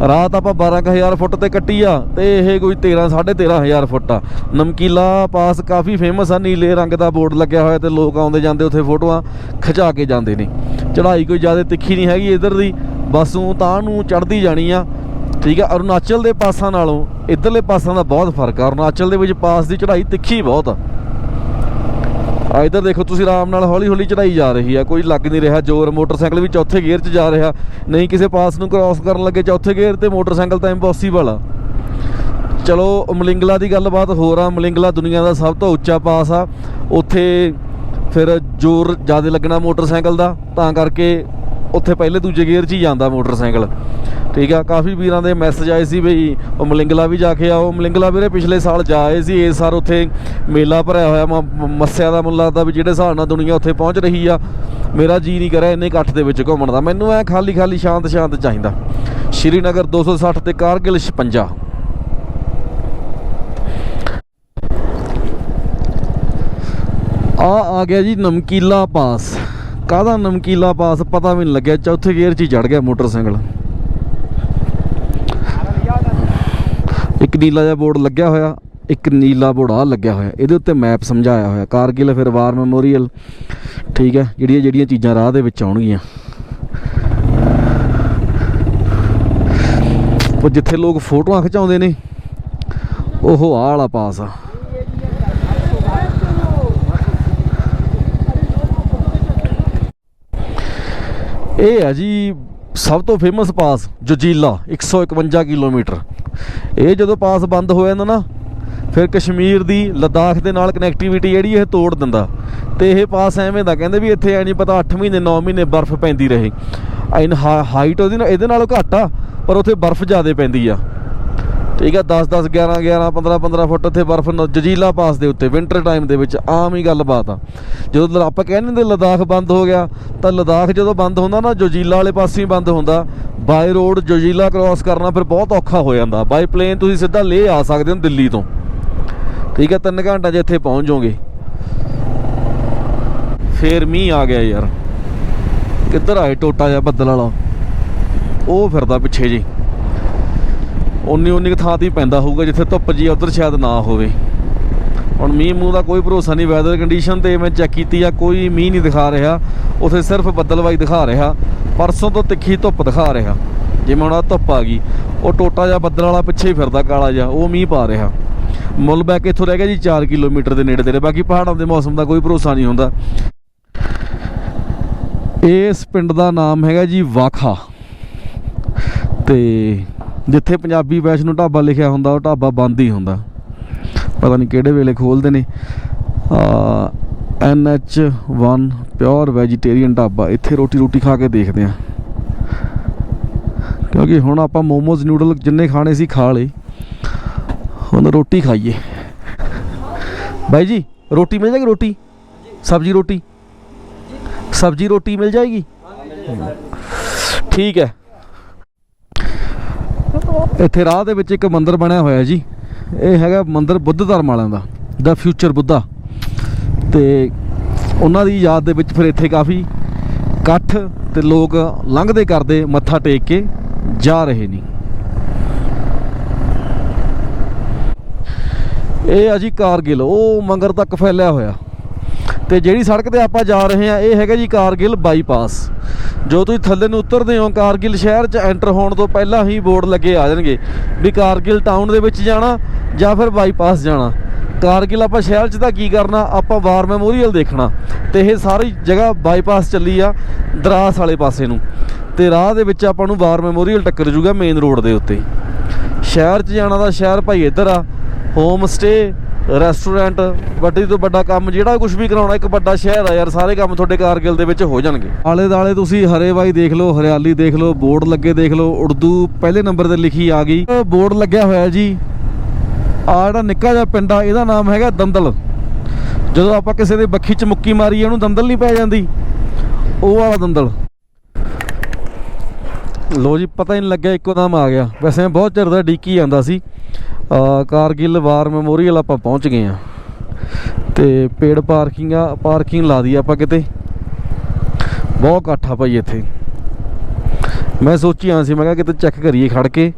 ਰਾਤ ਆਪਾਂ 12000 ਫੁੱਟ ਤੇ ਕੱਟੀ ਆ ਤੇ ਇਹ ਕੋਈ 13 13500 ਫੁੱਟ ਆ। ਨਮਕੀਲਾ ਪਾਸ ਕਾਫੀ ਫੇਮਸ ਆ, ਨੀਲੇ ਰੰਗ ਦਾ ਬੋਰਡ ਲੱਗਿਆ ਹੋਇਆ ਤੇ ਲੋਕ ਆਉਂਦੇ ਜਾਂਦੇ ਉੱਥੇ ਫੋਟੋਆਂ ਖਿਚਾ ਕੇ ਜਾਂਦੇ ਨੇ। ਚੜ੍ਹਾਈ ਕੋਈ ਜ਼ਿਆਦਾ ਤਿੱਖੀ ਨਹੀਂ ਹੈਗੀ ਇਧਰ ਦੀ, ਬਸ ਉਹ ਤਾਂ ਨੂੰ ਚੜ੍ਹਦੀ ਜਾਣੀ ਆ। ਠੀਕ ਆ, ਅਰੁਣਾਚਲ ਦੇ ਪਾਸਾਂ ਨਾਲੋਂ ਇਧਰਲੇ ਪਾਸਾਂ ਦਾ ਬਹੁਤ ਫ਼ਰਕ ਆ। ਅਰੁਣਾਚਲ ਦੇ ਵਿੱਚ ਪਾਸ ਦੀ ਚੜ੍ਹਾਈ ਤਿੱਖੀ ਬਹੁਤ ਆ। ਆ ਇਧਰ ਦੇਖੋ, ਤੁਸੀਂ ਆਰਾਮ ਨਾਲ ਹੌਲੀ ਹੌਲੀ ਚੜਾਈ ਜਾ ਰਹੀ ਆ। ਕੋਈ ਲੱਗ ਨਹੀਂ ਰਿਹਾ, ਜ਼ੋਰ ਮੋਟਰਸਾਈਕਲ ਵੀ ਚੌਥੇ ਗੇਅਰ 'ਚ ਜਾ ਰਿਹਾ। ਨਹੀਂ ਕਿਸੇ ਪਾਸ ਨੂੰ ਕ੍ਰਾਸ ਕਰਨ ਲੱਗੇ ਚੌਥੇ ਗੇਅਰ ਤੇ ਮੋਟਰਸਾਈਕਲ ਤਾਂ ਇੰਪੋਸੀਬਲ ਆ। ਚਲੋ, ਮਲਿੰਗਲਾ ਦੀ ਗੱਲਬਾਤ ਹੋਰ ਆ। ਮਲਿੰਗਲਾ ਦੁਨੀਆ ਦਾ ਸਭ ਤੋਂ ਉੱਚਾ ਪਾਸ ਆ। ਉੱਥੇ ਫਿਰ ਜ਼ੋਰ ਜ਼ਿਆਦਾ ਲੱਗਣਾ ਮੋਟਰਸਾਈਕਲ ਦਾ। ਤਾਂ ਕਰਕੇ ਉੱਥੇ ਪਹਿਲੇ ਦੂਜੇ ਗੇਅਰ 'ਚ ਹੀ ਜਾਂਦਾ ਮੋਟਰਸਾਈਕਲ। ਠੀਕ ਆ, ਕਾਫੀ ਵੀਰਾਂ ਦੇ ਮੈਸੇਜ ਆਏ ਸੀ ਬਈ ਉਹ ਮਲਿੰਗਲਾ ਵੀ ਜਾ ਕੇ ਆਓ। ਮਲਿੰਗਲਾ ਵੀਰੇ ਪਿਛਲੇ ਸਾਲ ਜਾ ਆਏ ਸੀ ਇਸ ਸਾਲ ਉੱਥੇ ਮੇਲਾ ਭਰਿਆ ਹੋਇਆ ਮੱਸਿਆ ਦਾ ਮੁੱਲਾ ਦਾ ਵੀ ਜਿਹੜੇ ਹਿਸਾਬ ਨਾਲ ਦੁਨੀਆ ਉੱਥੇ ਪਹੁੰਚ ਰਹੀ ਆ, ਮੇਰਾ ਜੀ ਨਹੀਂ ਕਰਿਆ ਇੰਨੇ ਇਕੱਠ ਦੇ ਵਿੱਚ ਘੁੰਮਣ ਦਾ। ਮੈਨੂੰ ਐ ਖਾਲੀ ਖਾਲੀ ਸ਼ਾਂਤ ਸ਼ਾਂਤ ਚਾਹੀਦਾ ਸ਼੍ਰੀਨਗਰ 260 ਤੇ ਕਾਰਗਿਲ 56 ਆ ਆ ਗਿਆ ਜੀ ਨਮਕੀਲਾ ਪਾਸ। ਕਾਹਦਾ ਨਮਕੀਲਾ ਪਾਸ ਪਤਾ ਵੀ ਨਹੀਂ ਲੱਗਿਆ, ਚੌਥੇ ਗੇਅਰ 'ਚ ਹੀ ਚੜ ਗਿਆ ਮੋਟਰਸਾਈਕਲ। ਇੱਕ ਨੀਲਾ ਜਿਹਾ ਬੋਰਡ ਲੱਗਿਆ ਹੋਇਆ, ਇੱਕ ਨੀਲਾ ਬੋਰਡ ਆ ਲੱਗਿਆ ਹੋਇਆ। ਇਹਦੇ ਉੱਤੇ ਮੈਪ ਸਮਝਾਇਆ ਹੋਇਆ, ਕਾਰਗਿਲ ਫਿਰ ਵਾਰ ਮੈਮੋਰੀਅਲ। ਠੀਕ ਹੈ, ਜਿਹੜੀਆਂ ਜਿਹੜੀਆਂ ਚੀਜ਼ਾਂ ਰਾਹ ਦੇ ਵਿੱਚ ਆਉਣਗੀਆਂ। ਉਹ ਜਿੱਥੇ ਲੋਕ ਫੋਟੋਆਂ ਖਿਚਾਉਂਦੇ ਨੇ, ਉਹ ਆਹ ਵਾਲਾ ਪਾਸ ਆ। ਇਹ ਹੈ ਜੀ ਸਭ ਤੋਂ ਫੇਮਸ ਪਾਸ ਜੁਜੀਲਾ 151 ਕਿਲੋਮੀਟਰ। ਇਹ ਜਦੋਂ ਪਾਸ ਬੰਦ ਹੋ ਜਾਂਦਾ ਨਾ, ਫਿਰ ਕਸ਼ਮੀਰ ਦੀ ਲਦਾਖ ਦੇ ਨਾਲ ਕਨੈਕਟੀਵਿਟੀ ਜਿਹੜੀ ਇਹ ਤੋੜ ਦਿੰਦਾ। ਤੇ ਇਹ ਪਾਸ ਐਵੇਂ ਦਾ ਕਹਿੰਦੇ ਵੀ ਇੱਥੇ ਐ ਨਹੀਂ ਪਤਾ 8 ਮਹੀਨੇ 9 ਮਹੀਨੇ ਬਰਫ਼ ਪੈਂਦੀ ਰਹੇ। ਐਨ ਹਾਈਟ ਉਹਦੀ ਨਾਲ ਇਹਦੇ ਨਾਲੋਂ ਘੱਟ ਆ, ਪਰ ਉੱਥੇ ਬਰਫ਼ ਜ਼ਿਆਦਾ ਪੈਂਦੀ ਆ। ਠੀਕ ਹੈ 10 10 11 11 15 15 ਫੁੱਟ ਇੱਥੇ ਬਰਫ਼ ਜਜ਼ੀਲਾ ਪਾਸ ਦੇ ਉੱਤੇ ਵਿੰਟਰ ਟਾਈਮ ਦੇ ਵਿੱਚ ਆਮ ਹੀ ਗੱਲਬਾਤ ਆ। ਜਦੋਂ ਆਪਾਂ ਕਹਿੰਦੇ ਹੁੰਦੇ ਲਦਾਖ ਬੰਦ ਹੋ ਗਿਆ, ਤਾਂ ਲਦਾਖ ਜਦੋਂ ਬੰਦ ਹੁੰਦਾ ਨਾ, ਜਜ਼ੀਲਾ ਵਾਲੇ ਪਾਸੇ ਹੀ ਬੰਦ ਹੁੰਦਾ। ਬਾਈ ਰੋਡ ਜਜ਼ੀਲਾ ਕ੍ਰਾਸ ਕਰਨਾ ਫਿਰ ਬਹੁਤ ਔਖਾ ਹੋ ਜਾਂਦਾ। ਬਾਈ ਪਲੇਨ ਤੁਸੀਂ ਸਿੱਧਾ ਲੇਹ ਆ ਸਕਦੇ ਹੋ ਦਿੱਲੀ ਤੋਂ। ਠੀਕ ਹੈ 3 ਘੰਟੇ ਜੇ ਇੱਥੇ ਪਹੁੰਚ ਜਾਓਗੇ। ਫੇਰ ਮੀਂਹ ਆ ਗਿਆ ਯਾਰ। ਕਿੱਧਰ ਆਏ ਟੋਟਾ ਜਿਹਾ ਬੱਦਲ ਵਾਲਾ? ਉਹ ਫਿਰਦਾ ਪਿੱਛੇ ਜੀ ਉਨੀ ਉਨੀ ਕੁ ਥਾਂ ਤੇ ਹੀ ਪੈਂਦਾ ਹੋਊਗਾ, ਜਿੱਥੇ ਧੁੱਪ ਜੀ ਉਧਰ ਸ਼ਾਇਦ ਨਾ ਹੋਵੇ। ਹੁਣ ਮੀਂਹ ਮੂੰਹ ਦਾ ਕੋਈ ਭਰੋਸਾ ਨਹੀਂ ਵੈਦਰ ਕੰਡੀਸ਼ਨ ਤੇ ਮੈਂ ਚੈੱਕ ਕੀਤੀ ਆ, ਕੋਈ ਮੀਂਹ ਨਹੀਂ ਦਿਖਾ ਰਿਹਾ, ਉਥੇ ਸਿਰਫ ਬੱਦਲਵਾਈ ਦਿਖਾ ਰਿਹਾ, ਪਰਸੋਂ ਤੋਂ ਤਿੱਖੀ ਧੁੱਪ ਦਿਖਾ ਰਿਹਾ। ਜਿਵੇਂ ਹੁਣ ਆਹ ਧੁੱਪ ਆ ਗਈ, ਉਹ ਟੋਟਾ ਜਿਹਾ ਬੱਦਲ ਵਾਲਾ ਪਿੱਛੇ ਹੀ ਫਿਰਦਾ, ਕਾਲਾ ਜਿਹਾ, ਉਹ ਮੀਂਹ ਪਾ ਰਿਹਾ। ਮੁੱਲ ਬੈਕ ਇੱਥੋਂ ਰਹਿ ਗਿਆ ਜੀ 4 ਕਿਲੋਮੀਟਰ ਦੇ ਨੇੜੇ ਤੇੜੇ, ਬਾਕੀ ਪਹਾੜਾਂ ਦੇ ਮੌਸਮ ਦਾ ਕੋਈ ਭਰੋਸਾ ਨਹੀਂ ਹੁੰਦਾ। ਇਸ ਪਿੰਡ ਦਾ ਨਾਮ ਹੈਗਾ ਜੀ ਵਾਖਾ। ਤੇ ਜਿੱਥੇ ਪੰਜਾਬੀ ਵੈਸ਼ਨੂ ਢਾਬਾ ਲਿਖਿਆ ਹੁੰਦਾ, ਉਹ ਢਾਬਾ ਬੰਦ ਹੀ ਹੁੰਦਾ। ਪਤਾ ਨਹੀਂ ਕਿਹੜੇ ਵੇਲੇ ਖੋਲਦੇ ਨੇ। ਆ, N H 1 pure vegetarian dhaba, ਇੱਥੇ ਰੋਟੀ ਰੋਟੀ ਖਾ ਕੇ ਦੇਖਦੇ ਆ ਕਿਉਂਕਿ ਹੁਣ ਆਪਾਂ ਮੋਮੋਜ਼, ਨੂਡਲ ਜਿੰਨੇ ਖਾਣੇ ਸੀ, ਖਾ ਲਏ। ਹੁਣ ਰੋਟੀ ਖਾਈਏ। ਬਾਈ ਜੀ, ਰੋਟੀ ਮਿਲ ਜਾਏਗੀ ਰੋਟੀ? ਸਬਜੀ ਰੋਟੀ? ਸਬਜੀ ਰੋਟੀ ਮਿਲ ਜਾਏਗੀ? ਠੀਕ ਹੈ। ਇੱਥੇ ਰਾਹ ਦੇ ਵਿੱਚ ਇੱਕ ਮੰਦਿਰ ਬਣਿਆ ਹੋਇਆ ਜੀ। ਇਹ ਹੈਗਾ ਮੰਦਿਰ ਬੁੱਧ ਧਰਮ ਵਾਲਿਆਂ ਦਾ ਦਾ ਫਿਊਚਰ ਬੁੱਧਾ ਤੇ ਉਹਨਾਂ ਦੀ ਯਾਦ ਦੇ ਵਿੱਚ ਫਿਰ ਇੱਥੇ ਕਾਫੀ ਇਕੱਠ ਤੇ ਲੋਕ ਲੰਘਦੇ ਕਰਦੇ ਮੱਥਾ ਟੇਕ ਕੇ ਜਾ ਰਹੇ ਨੇ। ਇਹ ਆ ਜੀ ਕਾਰਗਿਲ, ਉਹ ਮੰਗਰ ਤੱਕ ਫੈਲਿਆ ਹੋਇਆ। ਤੇ ਜਿਹੜੀ ਸੜਕ ਤੇ ਆਪਾਂ ਜਾ ਰਹੇ ਹਾਂ, ਇਹ ਹੈਗਾ ਜੀ ਕਾਰਗਿਲ ਬਾਈਪਾਸ। ਜੋ ਤੁਸੀਂ ਥੱਲੇ ਨੂੰ ਉਤਰਦੇ ਹੋ, ਕਾਰਗਿਲ ਸ਼ਹਿਰ 'ਚ ਐਂਟਰ ਹੋਣ ਤੋਂ ਪਹਿਲਾਂ ਹੀ ਬੋਰਡ ਲੱਗੇ ਆ ਜਾਣਗੇ ਵੀ ਕਾਰਗਿਲ ਟਾਊਨ ਦੇ ਵਿੱਚ ਜਾਣਾ ਜਾਂ ਫਿਰ ਬਾਈਪਾਸ ਜਾਣਾ। ਕਾਰਗਿਲ ਆਪਾਂ ਸ਼ਹਿਰ 'ਚ ਤਾਂ ਕੀ ਕਰਨਾ, ਆਪਾਂ ਵਾਰ ਮੈਮੋਰੀਅਲ ਦੇਖਣਾ ਤੇ ਇਹ ਸਾਰੀ ਜਗ੍ਹਾ ਬਾਈਪਾਸ ਚੱਲੀ ਆ ਦਰਾਸ ਵਾਲੇ ਪਾਸੇ ਨੂੰ। ਤੇ ਰਾਹ ਦੇ ਵਿੱਚ ਆਪਾਂ ਨੂੰ ਵਾਰ ਮੈਮੋਰੀਅਲ ਟੱਕਰ ਜੂਗਾ ਮੇਨ ਰੋਡ ਦੇ ਉੱਤੇ। ਸ਼ਹਿਰ 'ਚ ਜਾਣਾ ਦਾ ਸ਼ਹਿਰ ਭਾਈ ਇੱਧਰ ਆ ਹੋਮ ਸਟੇ ਰੈਸਟੋਰੈਂਟ, ਵੱਡੀ ਤੋਂ ਵੱਡਾ ਕੰਮ, ਜਿਹੜਾ ਕੁਝ ਵੀ ਕਰਾਉਣਾ, ਇੱਕ ਵੱਡਾ ਸ਼ਹਿਰ ਆ ਯਾਰ, ਸਾਰੇ ਕੰਮ ਤੁਹਾਡੇ ਕਾਰਗਿਲ ਦੇ ਵਿੱਚ ਹੋ ਜਾਣਗੇ। ਆਲੇ ਦਾਲੇ ਤੁਸੀਂ ਹਰੇਵਾਈ ਦੇਖ ਲਓ, ਹਰਿਆਲੀ ਦੇਖ ਲਓ, ਬੋਰਡ ਲੱਗੇ ਦੇਖ ਲਓ, ਉਰਦੂ ਪਹਿਲੇ ਨੰਬਰ ਤੇ ਲਿਖੀ ਆ ਗਈ। ਬੋਰਡ ਲੱਗਿਆ ਹੋਇਆ ਜੀ, ਆ ਜਿਹੜਾ ਨਿੱਕਾ ਜਿਹਾ ਪਿੰਡ ਆ, ਇਹਦਾ ਨਾਮ ਹੈਗਾ ਦੰਦਲ। ਜਦੋਂ ਆਪਾਂ ਕਿਸੇ ਦੇ ਬੱਖੀ ਚ ਮੁੱਕੀ ਮਾਰੀ ਉਹਨੂੰ ਦੰਦਲ ਨਹੀਂ ਪੈ ਜਾਂਦੀ। ਉਹ ਵਾਲਾ ਦੰਦਲ। ਲੋ ਜੀ, ਪਤਾ ਹੀ ਨਹੀਂ ਲੱਗਿਆ, ਇੱਕੋ ਨਾਮ ਆ ਗਿਆ। ਵੈਸੇ ਬਹੁਤ ਚਿਰ ਦਾ ਡੀਕੀ ਜਾਂਦਾ ਸੀ। ਕਾਰਗਿਲ ਵਾਰ ਮੈਮੋਰੀਅਲ ਆਪਾਂ ਪਹੁੰਚ ਗਏ ਆ ਤੇ ਪੇੜ ਪਾਰਕਿੰਗ ਆ, ਪਾਰਕਿੰਗ ਲਾ ਦੀ ਆਪਾਂ ਕਿਤੇ। ਬਹੁਤ ਇਕੱਠ ਆ ਭਾਈ ਇੱਥੇ। ਮੈਂ ਸੋਚਿਆ ਸੀ, ਮੈਂ ਕਿਹਾ ਕਿਤੇ ਚੈੱਕ ਕਰੀਏ ਖੜ ਕੇ।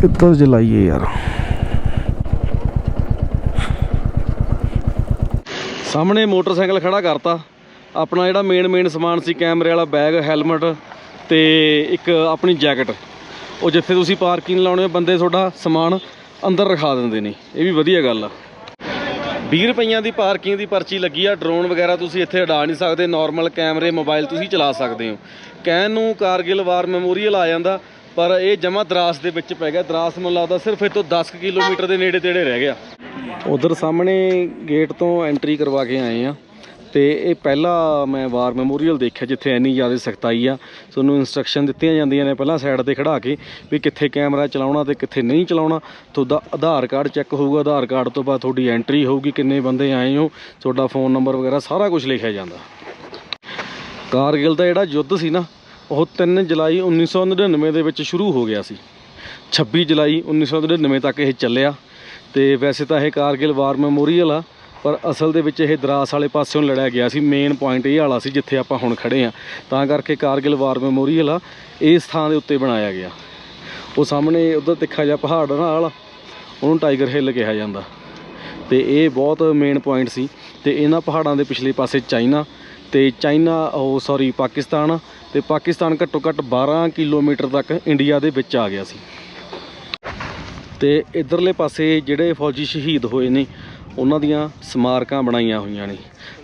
ਕਿੱਧਰ ਜਲਾਈਏ ਯਾਰ। ਸਾਹਮਣੇ ਮੋਟਰਸਾਈਕਲ ਖੜਾ ਕਰਤਾ। ਆਪਣਾ ਜਿਹੜਾ ਮੇਨ ਮੇਨ ਸਮਾਨ ਸੀ ਕੈਮਰੇ ਵਾਲਾ ਬੈਗ ਹੈਲਮਟ ਤੇ ਇੱਕ ਆਪਣੀ ਜੈਕਟ। ਉਹ ਜਿੱਥੇ ਤੁਸੀਂ ਪਾਰਕਿੰਗ ਲਾਉਣੇ ਹੋ ਬੰਦੇ ਤੁਹਾਡਾ ਸਮਾਨ ਅੰਦਰ ਰਖਾ ਦਿੰਦੇ ਨੇ। ਇਹ ਵੀ ਵਧੀਆ ਗੱਲ ਆ। 20 ਰੁਪਈਆਂ ਦੀ ਪਾਰਕਿੰਗ ਦੀ ਪਰਚੀ ਲੱਗੀ ਆ। ਡਰੋਨ ਵਗੈਰਾ ਤੁਸੀਂ ਇੱਥੇ ਉਡਾ ਨਹੀਂ ਸਕਦੇ। ਨਾਰਮਲ ਕੈਮਰੇ ਮੋਬਾਈਲ ਤੁਸੀਂ ਚਲਾ ਸਕਦੇ ਹੋ। ਕਹਿਣ ਨੂੰ ਕਾਰਗਿਲ ਵਾਰ ਮੈਮੋਰੀਅਲ ਆ ਜਾਂਦਾ, ਪਰ ਇਹ ਜਮਾ ਦਰਾਸ ਦੇ ਵਿੱਚ ਪੈ ਗਿਆ। ਦਰਾਸ ਮੈਨੂੰ ਲੱਗਦਾ ਸਿਰਫ ਇਹ ਤੋਂ 10 ਕੁ ਕਿਲੋਮੀਟਰ ਦੇ ਨੇੜੇ ਤੇੜੇ ਰਹਿ ਗਿਆ। ਉਧਰ ਸਾਹਮਣੇ ਗੇਟ ਤੋਂ ਐਂਟਰੀ ਕਰਵਾ ਕੇ ਆਏ ਆ। ਤੇ ਇਹ ਪਹਿਲਾ ਮੈਂ ਵਾਰ ਮੈਮੋਰੀਅਲ ਦੇਖਿਆ ਜਿੱਥੇ ਇੰਨੀ ਜ਼ਿਆਦਾ ਸਖਤਾਈ ਆ। ਤੁਹਾਨੂੰ ਇਨਸਟਰਕਸ਼ਨ ਦਿੱਤੀਆਂ ਜਾਂਦੀਆਂ ਨੇ ਪਹਿਲਾਂ ਸਾਈਡ ਤੇ ਖੜਾ ਕੇ ਵੀ ਕਿੱਥੇ ਕੈਮਰਾ ਚਲਾਉਣਾ ਤੇ ਕਿੱਥੇ ਨਹੀਂ ਚਲਾਉਣਾ। ਤੁਹਾਡਾ ਆਧਾਰ ਕਾਰਡ ਚੈੱਕ ਹੋਊਗਾ, ਆਧਾਰ ਕਾਰਡ ਤੋਂ ਬਾਅਦ ਤੁਹਾਡੀ ਐਂਟਰੀ ਹੋਊਗੀ, ਕਿੰਨੇ ਬੰਦੇ ਆਏ ਹੋ, ਤੁਹਾਡਾ ਫੋਨ ਨੰਬਰ ਵਗੈਰਾ ਸਾਰਾ ਕੁਝ ਲਿਖਿਆ ਜਾਂਦਾ। ਕਾਰਗਿਲ ਦਾ ਜਿਹੜਾ ਯੁੱਧ ਸੀ ਨਾ, ਉਹ 3 ਜੁਲਾਈ 1999 ਦੇ ਵਿੱਚ ਸ਼ੁਰੂ ਹੋ ਗਿਆ ਸੀ। 26 ਜੁਲਾਈ 1999 ਤੱਕ ਇਹ ਚੱਲਿਆ ਤੇ ਵੈਸੇ ਤਾਂ ਇਹ ਕਾਰਗਿਲ ਵਾਰ ਮੈਮੋਰੀਅਲ ਆ। ਪਰ ਅਸਲ ਦੇ ਵਿੱਚ ਇਹ ਦਰਾਸ ਵਾਲੇ ਪਾਸਿਓਂ ਲੜਿਆ ਗਿਆ ਸੀ। ਮੇਨ ਪੁਆਇੰਟ ਇਹ ਵਾਲਾ ਸੀ ਜਿੱਥੇ ਆਪਾਂ ਹੁਣ ਖੜੇ ਆ ਤਾਂ ਕਰਕੇ ਕਾਰਗਿਲ ਵਾਰ ਮੈਮੋਰੀਅਲ ਆ ਇਸ ਥਾਂ ਦੇ ਉੱਤੇ ਬਣਾਇਆ ਗਿਆ। ਉਹ ਸਾਹਮਣੇ ਉਧਰ ਤਿੱਖਾ ਜਿਹਾ ਪਹਾੜ ਨਾਲ ਉਹਨੂੰ ਟਾਈਗਰ ਹਿੱਲ ਕਿਹਾ ਜਾਂਦਾ। ਤੇ ਇਹ ਬਹੁਤ ਮੇਨ ਪੁਆਇੰਟ ਸੀ। ਤੇ ਇਹਨਾਂ ਪਹਾੜਾਂ ਦੇ ਪਿਛਲੇ ਪਾਸੇ ਚਾਈਨਾ ਤੇ ਚਾਈਨਾ ਉਹ ਸੌਰੀ ਪਾਕਿਸਤਾਨ ਆ, ਤੇ ਪਾਕਿਸਤਾਨ ਘੱਟੋ ਘੱਟ 12 ਕਿਲੋਮੀਟਰ ਤੱਕ ਇੰਡੀਆ ਦੇ ਵਿੱਚ ਆ ਗਿਆ ਸੀ। ਤੇ ਇਧਰਲੇ ਪਾਸੇ ਜਿਹੜੇ ਫੌਜੀ ਸ਼ਹੀਦ ਹੋਏ ਨੇ ਉਹਨਾਂ ਦੀਆਂ ਸਮਾਰਕਾਂ ਬਣਾਈਆਂ ਹੋਈਆਂ ਨੇ।